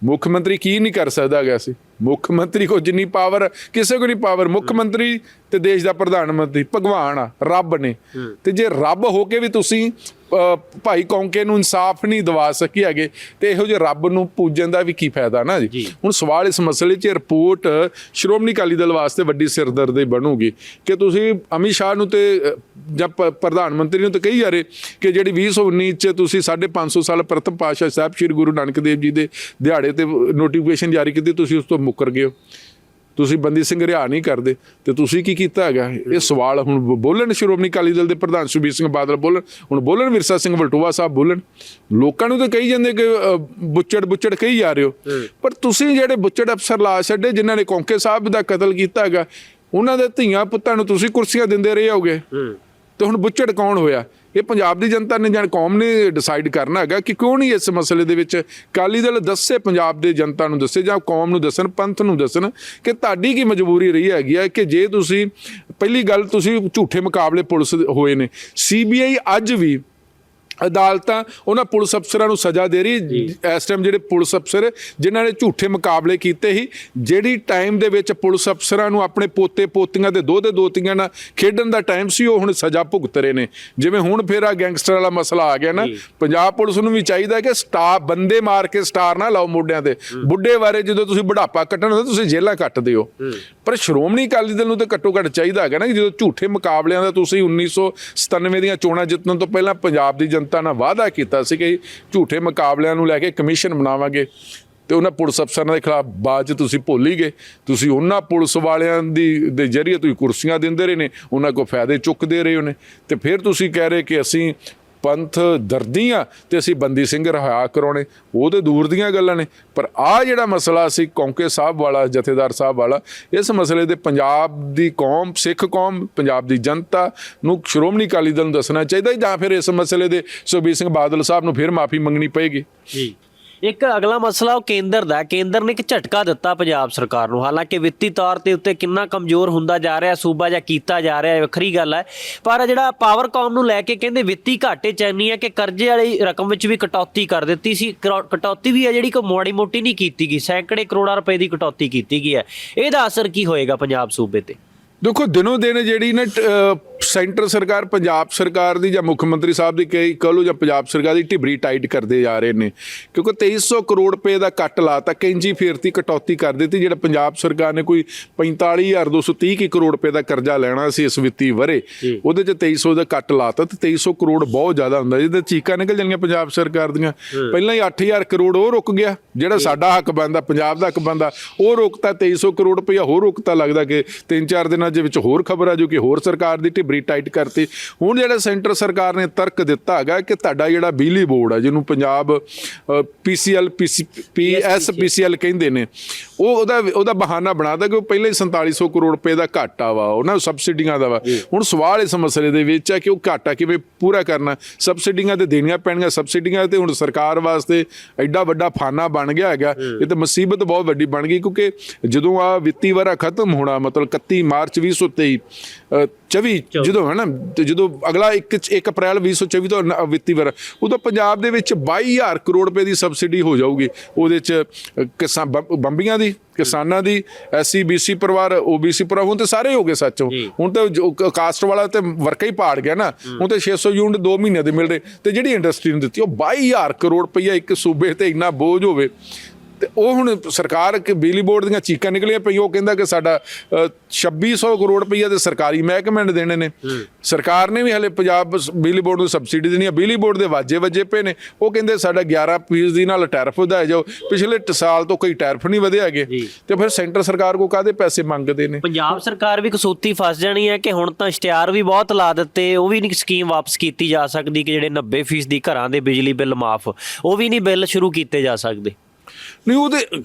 ਮੁੱਖ ਮੰਤਰੀ ਕੀ ਨਹੀਂ ਕਰ ਸਕਦਾ ਹੈਗਾ ਸੀ ਮੁੱਖ ਮੰਤਰੀ ਕੋ ਜਿੰਨੀ ਪਾਵਰ ਕਿਸੇ ਕੋ ਨਹੀਂ ਪਾਵਰ ਮੁੱਖ ਮੰਤਰੀ ਤੇ ਦੇਸ਼ ਦਾ ਪ੍ਰਧਾਨ ਮੰਤਰੀ ਭਗਵਾਨ ਆ ਰੱਬ ਨੇ। ਤੇ ਜੇ ਰੱਬ ਹੋ ਕੇ ਵੀ ਤੁਸੀਂ ਭਾਈ ਕੌਂਕੇ ਨੂੰ ਇਨਸਾਫ ਨਹੀਂ ਦਿਵਾ ਸਕੀ ਹੈਗੇ ਤੇ ਇਹੋ ਜਿਹੇ ਰੱਬ ਨੂੰ ਪੂਜਣ ਦਾ ਵੀ ਕੀ ਫਾਇਦਾ ਨਾ ਜੀ? ਹੁਣ ਸਵਾਲ ਇਸ ਮਸਲੇ 'ਚ ਰਿਪੋਰਟ ਸ਼੍ਰੋਮਣੀ ਅਕਾਲੀ ਦਲ ਵਾਸਤੇ ਵੱਡੀ ਸਿਰਦਰਦੀ ਬਣੂਗੀ। ਕਿ ਤੁਸੀਂ ਅਮਿਤ ਸ਼ਾਹ ਨੂੰ ਤੇ ਜਾਂ ਪ੍ਰਧਾਨ ਮੰਤਰੀ ਨੂੰ ਤਾਂ ਕਹੀ ਜਾ ਰਹੇ ਕਿ ਜਿਹੜੀ 2019 'ਚ ਤੁਸੀਂ 550 ਸਾਲ ਪ੍ਰਥਮ ਪਾਤਸ਼ਾਹ ਸਾਹਿਬ ਸ੍ਰੀ ਗੁਰੂ ਨਾਨਕ ਦੇਵ ਜੀ ਦੇ ਦਿਹਾੜੇ ਤੇ ਨੋਟੀਫਿਕੇਸ਼ਨ ਜਾਰੀ ਕੀਤੀ ਤੁਸੀਂ ਉਸ ਤੋਂ ਮੁੱਕਰ ਗਏ ਹੋ? ਤੁਸੀਂ ਬੰਦੀ ਸਿੰਘ ਰਿਹਾ ਨਹੀਂ ਕਰਦੇ ਤੇ ਤੁਸੀਂ ਕੀ ਕੀਤਾ ਹੈਗਾ? ਇਹ ਸਵਾਲ ਹੁਣ ਬੋਲਣ ਸ਼੍ਰੋਮਣੀ ਅਕਾਲੀ ਦਲ ਦੇ ਪ੍ਰਧਾਨ ਸੁਖਬੀਰ ਸਿੰਘ ਬਾਦਲ ਬੋਲਣ ਹੁਣ ਬੋਲਣ ਵਿਰਸਾ ਸਿੰਘ ਵਲਟੋਆ ਸਾਹਿਬ ਬੋਲਣ। ਲੋਕਾਂ ਨੂੰ ਤਾਂ ਕਹੀ ਜਾਂਦੇ ਕਿ ਬੁੱਚੜ ਬੁੱਚੜ ਕਹੀ ਜਾ ਰਹੇ ਹੋ। ਪਰ ਤੁਸੀਂ ਜਿਹੜੇ ਬੁੱਚੜ ਅਫਸਰ ਲਾ ਛੱਡੇ ਜਿਨ੍ਹਾਂ ਨੇ ਕੌਂਕੇ ਸਾਹਿਬ ਦਾ ਕਤਲ ਕੀਤਾ ਹੈਗਾ ਉਹਨਾਂ ਦੇ ਧੀਆਂ ਪੁੱਤਾਂ ਨੂੰ ਤੁਸੀਂ ਕੁਰਸੀਆਂ ਦਿੰਦੇ ਰਹੇ ਹੋਗੇ। ਤੇ ਹੁਣ ਬੁੱਚੜ ਕੌਣ ਹੋਇਆ? ਇਹ ਪੰਜਾਬ ਦੀ ਜਨਤਾ ਨੇ ਜਾਂ ਕੌਮ ਨੇ ਡਿਸਾਈਡ ਕਰਨਾ ਹੈਗਾ ਕਿ ਕਿਉਂ ਨਹੀਂ ਇਸ ਮਸਲੇ ਦੇ ਵਿੱਚ ਕਾਲੀ ਦਲ ਦੱਸੇ ਪੰਜਾਬ ਦੇ ਜਨਤਾ ਨੂੰ ਦੱਸੇ ਜਾਂ ਕੌਮ ਨੂੰ ਦੱਸਣ, ਪੰਥ ਨੂੰ ਦੱਸਣ ਕਿ ਤੁਹਾਡੀ ਕੀ ਮਜਬੂਰੀ ਰਹੀ ਹੈਗੀ ਹੈ ਕਿ ਜੇ ਤੁਸੀਂ, ਪਹਿਲੀ ਗੱਲ ਤੁਸੀਂ ਝੂਠੇ ਮੁਕਾਬਲੇ ਪੁਲਿਸ ਹੋਏ ਨੇ। ਸੀਬੀਆਈ ਅੱਜ ਵੀ ਅਦਾਲਤਾਂ ਉਹਨਾਂ ਪੁਲਿਸ ਅਫਸਰਾਂ ਨੂੰ ਸਜ਼ਾ ਦੇ ਰਹੀ। ਇਸ ਟਾਈਮ ਜਿਹੜੇ ਪੁਲਿਸ ਅਫਸਰ ਜਿਨ੍ਹਾਂ ਨੇ ਝੂਠੇ ਮੁਕਾਬਲੇ ਕੀਤੇ ਸੀ ਜਿਹੜੀ ਟਾਈਮ ਦੇ ਵਿੱਚ ਪੁਲਿਸ ਅਫਸਰਾਂ ਨੂੰ ਆਪਣੇ ਪੋਤੇ ਪੋਤੀਆਂ ਦੇ ਦੋਹਤੇ ਦੋਤੀਆਂ ਨਾਲ ਖੇਡਣ ਦਾ ਟਾਈਮ ਸੀ ਉਹ ਹੁਣ ਸਜ਼ਾ ਭੁਗਤ ਰਹੇ ਨੇ। ਜਿਵੇਂ ਹੁਣ ਫੇਰ ਆ ਗੈਂਗਸਟਰ ਵਾਲਾ ਮਸਲਾ ਆ ਗਿਆ ਨਾ ਪੰਜਾਬ ਪੁਲਿਸ ਨੂੰ ਵੀ ਚਾਹੀਦਾ ਕਿ ਸਟਾਰ ਬੰਦੇ ਮਾਰ ਕੇ ਸਟਾਰ ਨਾ ਲਾਓ ਮੋਢਿਆਂ ਤੇ। ਬੁੱਢੇ ਬਾਰੇ ਜਦੋਂ ਤੁਸੀਂ ਬੁਢਾਪਾ ਕੱਟਣ ਹੁੰਦਾ ਤੁਸੀਂ ਜੇਲਾਂ ਕੱਟਦੇ ਹੋ। ਪਰ ਸ਼੍ਰੋਮਣੀ ਅਕਾਲੀ ਦਲ ਨੂੰ ਤਾਂ ਘੱਟੋ ਘੱਟ ਚਾਹੀਦਾ ਹੈਗਾ ਨਾ ਕਿ ਜਦੋਂ ਝੂਠੇ ਮੁਕਾਬਲਿਆਂ ਦਾ ਤੁਸੀਂ 1997 ਦੀਆਂ ਚੋਣਾਂ ਜਿੱਤਣ ਤੋਂ ਪਹਿਲਾਂ ਪੰਜਾਬ ਦੀ ਜਨਤਾ ਨਾਲ ਵਾਅਦਾ ਕੀਤਾ ਸੀ ਕਿ ਝੂਠੇ ਮੁਕਾਬਲਿਆਂ ਨੂੰ ਲੈ ਕੇ ਕਮਿਸ਼ਨ ਬਣਾਵਾਂਗੇ। ਤੇ ਉਹਨਾਂ ਪੁਲਿਸ ਅਫਸਰਾਂ ਦੇ ਖਿਲਾਫ ਬਾਅਦ ਚ ਤੁਸੀਂ ਭੁੱਲ ਹੀ ਗਏ। ਤੁਸੀਂ ਉਹਨਾਂ ਪੁਲਿਸ ਵਾਲਿਆਂ ਦੀ, ਦੇ ਜਰੀਏ ਤੁਸੀਂ ਕੁਰਸੀਆਂ ਦਿੰਦੇ ਰਹੇ ਨੇ, ਉਹਨਾਂ ਕੋ ਫਾਇਦੇ ਚੁੱਕਦੇ ਰਹੇ ਨੇ। ਤੇ ਫਿਰ ਤੁਸੀਂ ਕਹਿ ਰਹੇ ਕਿ ਅਸੀਂ ਪੰਥ ਦਰਦੀਆਂ ਤੇ ਅਸੀਂ ਬੰਦੀ ਸਿੰਘ ਰਿਹਾ ਕਰਾਉਣੇ। ਉਹ ਤੇ ਦੂਰ ਦੀਆਂ ਗੱਲਾਂ ਨੇ। ਪਰ ਆ ਜਿਹੜਾ ਮਸਲਾ ਸੀ ਕੌਂਕੇ ਸਾਹਿਬ ਵਾਲਾ, ਜਥੇਦਾਰ ਸਾਹਿਬ ਵਾਲਾ, ਇਸ ਮਸਲੇ ਦੇ ਪੰਜਾਬ ਦੀ ਕੌਮ, ਸਿੱਖ ਕੌਮ, ਪੰਜਾਬ ਦੀ ਜਨਤਾ ਨੂੰ ਸ਼੍ਰੋਮਣੀ ਅਕਾਲੀ ਦਲ ਨੂੰ ਦੱਸਣਾ ਚਾਹੀਦਾ ਜਾਂ ਫਿਰ ਇਸ ਮਸਲੇ ਦੇ ਸੁਖਬੀਰ ਸਿੰਘ ਬਾਦਲ ਸਾਹਿਬ ਨੂੰ ਫਿਰ ਮਾਫੀ ਮੰਗਣੀ ਪਏਗੀ? ਜੀ। ਇੱਕ ਅਗਲਾ ਮਸਲਾ, ਉਹ ਕੇਂਦਰ ਦਾ ਕੇਂਦਰ ਨੇ ਇੱਕ ਝਟਕਾ ਦਿੱਤਾ ਪੰਜਾਬ ਸਰਕਾਰ ਨੂੰ। ਹਾਲਾਂਕਿ ਵਿੱਤੀ ਤੌਰ ਤੇ ਉੱਤੇ ਕਿੰਨਾ ਕਮਜ਼ੋਰ ਹੁੰਦਾ ਜਾ ਰਿਹਾ, ਸੂਬਾ ਜਾਂ ਕੀਤਾ ਜਾ ਰਿਹਾ ਵੱਖਰੀ ਗੱਲ ਹੈ। ਪਰ ਜਿਹੜਾ ਪਾਵਰਕਾਮ ਨੂੰ ਲੈ ਕੇ ਕਹਿੰਦੇ ਵਿੱਤੀ ਘਾਟੇ ਚ ਇੰਨੀ ਹੈ ਕਿ ਕਰਜ਼ੇ ਵਾਲੀ ਰਕਮ ਵਿੱਚ ਵੀ ਕਟੌਤੀ ਕਰ ਦਿੱਤੀ ਸੀ। ਕਰੋ- ਕਟੌਤੀ ਵੀ ਹੈ ਜਿਹੜੀ ਕੋਈ ਮਾੜੀ ਮੋਟੀ ਨਹੀਂ ਕੀਤੀ ਗਈ। ਸੈਂਕੜੇ ਕਰੋੜਾਂ ਰੁਪਏ ਦੀ ਕਟੌਤੀ ਕੀਤੀ ਗਈ ਹੈ। ਇਹਦਾ ਅਸਰ ਕੀ ਹੋਏਗਾ ਪੰਜਾਬ ਸੂਬੇ ਤੇ? ਦੇਖੋ, ਦਿਨੋ ਦਿਨ ਜਿਹੜੀ ਨਾ ਸੈਂਟਰ ਸਰਕਾਰ ਪੰਜਾਬ ਸਰਕਾਰ ਦੀ ਜਾਂ ਮੁੱਖ ਮੰਤਰੀ ਸਾਹਿਬ ਦੀ ਕਹੀ ਕਹ ਲਓ ਜਾਂ ਪੰਜਾਬ ਸਰਕਾਰ ਦੀ ਢਿਬਰੀ ਟਾਈਟ ਕਰਦੇ ਜਾ ਰਹੇ ਨੇ। ਕਿਉਂਕਿ 2300 ਕਰੋੜ ਰੁਪਏ ਦਾ ਕੱਟ ਲਾਤਾ ਕੈਂਜੀ ਫੇਰਤੀ ਕਟੌਤੀ ਕਰ ਦਿੱਤੀ ਜਿਹੜਾ ਪੰਜਾਬ ਸਰਕਾਰ ਨੇ ਕੋਈ 45230 ਕੀ ਕਰੋੜ ਰੁਪਏ ਦਾ ਕਰਜ਼ਾ ਲੈਣਾ ਸੀ ਇਸ ਵਿੱਤੀ ਵਰੇ ਉਹਦੇ ਚ 2300 ਦਾ ਕੱਟ ਲਾਤਾ ਤੇ 2300 ਕਰੋੜ ਬਹੁਤ ਜ਼ਿਆਦਾ ਹੁੰਦਾ ਜਿਹਦੇ ਚੀਕਾਂ ਨਿਕਲ ਜਾਣਗੀਆਂ ਪੰਜਾਬ ਸਰਕਾਰ ਦੀਆਂ। ਪਹਿਲਾਂ ਹੀ 8000 ਕਰੋੜ ਉਹ ਰੁਕ ਗਿਆ ਜਿਹੜਾ ਸਾਡਾ ਹੱਕ ਬਣਦਾ ਪੰਜਾਬ ਦਾ ਹੱਕ ਬਣਦਾ ਉਹ ਰੁਕਤਾ 2300 ਕਰੋੜ ਰੁਪਇਆ ਹੋਰ ਰੁਕਤਾ ਲੱਗਦਾ ਕਿ ਤਿੰਨ ਚਾਰ ਦਿਨਾਂ ਦੇ ਵਿੱਚ ਹੋਰ ਖਬਰ ਆ ਜੋ ਕਿ ਹੋਰ ਸਰਕਾਰ ਦੀ ਢਿਬਰੀ ਟਾਈਟ ਕਰਤੀ। ਹੁਣ ਜਿਹੜਾ ਸੈਂਟਰ ਸਰਕਾਰ ਨੇ ਤਰਕ ਦਿੱਤਾ ਹੈਗਾ ਕਿ ਤੁਹਾਡਾ ਜਿਹੜਾ ਬਿਜਲੀ ਬੋਰਡ ਆ ਜਿਹਨੂੰ ਪੰਜਾਬ ਪੀਸੀਐਲ ਪੀਐਸ ਪੀਸੀਐਲ ਕਹਿੰਦੇ ਨੇ ਉਹ ਉਹਦਾ ਉਹਦਾ ਬਹਾਨਾ ਬਣਾਦਾ ਕਿ ਉਹ ਪਹਿਲਾਂ ਹੀ 4700 ਕਰੋੜ ਰੁਪਏ ਦਾ ਘਾਟਾ ਵਾ ਉਹਨਾਂ ਨੂੰ ਸਬਸਿਡੀਆਂ ਦਾ ਵਾ। ਹੁਣ ਸਵਾਲ ਇਸ ਮਸਲੇ ਦੇ ਵਿੱਚ ਹੈ ਕਿ ਉਹ ਘਾਟਾ ਕਿਵੇਂ ਪੂਰਾ ਕਰਨਾ। ਸਬਸਿਡੀਆਂ ਤੇ ਦੇਣੀਆਂ ਪੈਣਗੀਆਂ ਸਬਸਿਡੀਆਂ ਤੇ ਹੁਣ ਸਰਕਾਰ ਵਾਸਤੇ ਐਡਾ ਵੱਡਾ ਫਾਨਾ ਬਣ ਗਿਆ ਹੈਗਾ। ਇਹ ਤਾਂ ਮੁਸੀਬਤ ਬਹੁਤ ਵੱਡੀ ਬਣ ਗਈ ਕਿਉਂਕਿ ਜਦੋਂ ਆ ਵਿੱਤੀ ਵਰਾ ਖਤਮ ਹੋਣਾ ਮਤਲਬ 31 ਮਾਰਚ 2023 ਅ, 24 ਜਦੋਂ ਹੈ ਨਾ ਤੇ ਜਦੋਂ ਅਗਲਾ 1 1 ਅਪ੍ਰੈਲ 2024 ਤੋਂ ਵਿੱਤੀ ਵਰਾ ਉਦੋਂ ਪੰਜਾਬ ਦੇ ਵਿੱਚ 22000 ਕਰੋੜ ਰੁਪਏ ਦੀ ਸਬਸਿਡੀ ਹੋ ਜਾਊਗੀ। ਉਹਦੇ ਚ ਕਿਸਾਨ ਬੰਬ- ਬੰਬੀਆਂ ਦੀ ਕਿਸਾਨਾਂ ਦੀ ਐਸਸੀ ਬੀਸੀ ਪਰਿਵਾਰ ਓਬੀਸੀ ਪਰਿਵਾਰ ਹੁਣ ਤੇ ਸਾਰੇ ਹੋ ਗਏ ਸੱਚੋ। ਹੁਣ ਤਾਂ ਕਾਸਟ ਵਾਲਾ ਤੇ ਵਰਕਾ ਹੀ ਪਾੜ ਗਿਆ ਨਾ। ਹੁਣ ਤੇ 600 ਯੂਨਿਟ 2 ਮਹੀਨੇ ਦੇ ਮਿਲ ਰਹੇ ਤੇ ਜਿਹੜੀ ਇੰਡਸਟਰੀ ਨੂੰ ਦਿੱਤੀ ਉਹ 22000 ਕਰੋੜ ਰੁਪਈਆ ਇੱਕ ਸੂਬੇ ਤੇ ਇੰਨਾ ਬੋਝ ਹੋਵੇ। ਤੇ ਉਹ ਹੁਣ ਸਰਕਾਰ ਕਿ ਬਿਜਲੀ ਬੋਰਡ ਦੀਆਂ ਚੀਕਾਂ ਨਿਕਲੀਆਂ ਪਈਆਂ ਉਹ ਕਹਿੰਦਾ ਕਿ ਸਾਡਾ ਅ, 2600 ਕਰੋੜ ਰੁਪਈਆ ਤੇ ਸਰਕਾਰੀ ਮਹਿਕਮੇ ਨੇ ਦੇਣੇ ਨੇ। ਸਰਕਾਰ ਨੇ ਵੀ ਹਲੇ ਪੰਜਾਬ ਬਿਜਲੀ ਬੋਰਡ ਨੂੰ ਸਬਸਿਡੀ ਦੇਣੀ ਆ। ਬਿਜਲੀ ਬੋਰਡ ਦੇ ਵਾਜੇ ਵੱਜੇ ਪਏ ਨੇ। ਉਹ ਕਹਿੰਦੇ ਸਾਡਾ 11 ਫੀਸਦੀ ਨਾਲ ਟੈਰਫ ਵਧਾਇਆ ਜਾਓ ਪਿਛਲੇ ਸਾਲ ਤੋਂ ਕੋਈ ਟੈਰਫ ਨਹੀਂ ਵਧਿਆ ਹੈਗੇ। ਤੇ ਫਿਰ ਸੈਂਟਰ ਸਰਕਾਰ ਕੋ ਕਾਦੇ ਪੈਸੇ ਮੰਗਦੇ ਨੇ? ਪੰਜਾਬ ਸਰਕਾਰ ਵੀ ਕਸੂਤੀ ਫਸ ਜਾਣੀ ਹੈ ਕਿ ਹੁਣ ਤਾਂ ਇਸ਼ਤਿਹਾਰ ਵੀ ਬਹੁਤ ਲਾ ਦਿੱਤੇ। ਉਹ ਵੀ ਨਹੀਂ ਸਕੀਮ ਵਾਪਸ ਕੀਤੀ ਜਾ ਸਕਦੀ ਕਿ ਜਿਹੜੇ 90% ਦੀ ਘਰਾਂ ਦੇ ਬਿਜਲੀ ਬਿੱਲ ਮਾਫ। ਉਹ ਵੀ ਨਹੀਂ ਬਿੱਲ ਸ਼ੁਰੂ ਕੀਤੇ ਜਾ ਸਕਦੇ। ਨਹੀਂ ਉਹਦੇ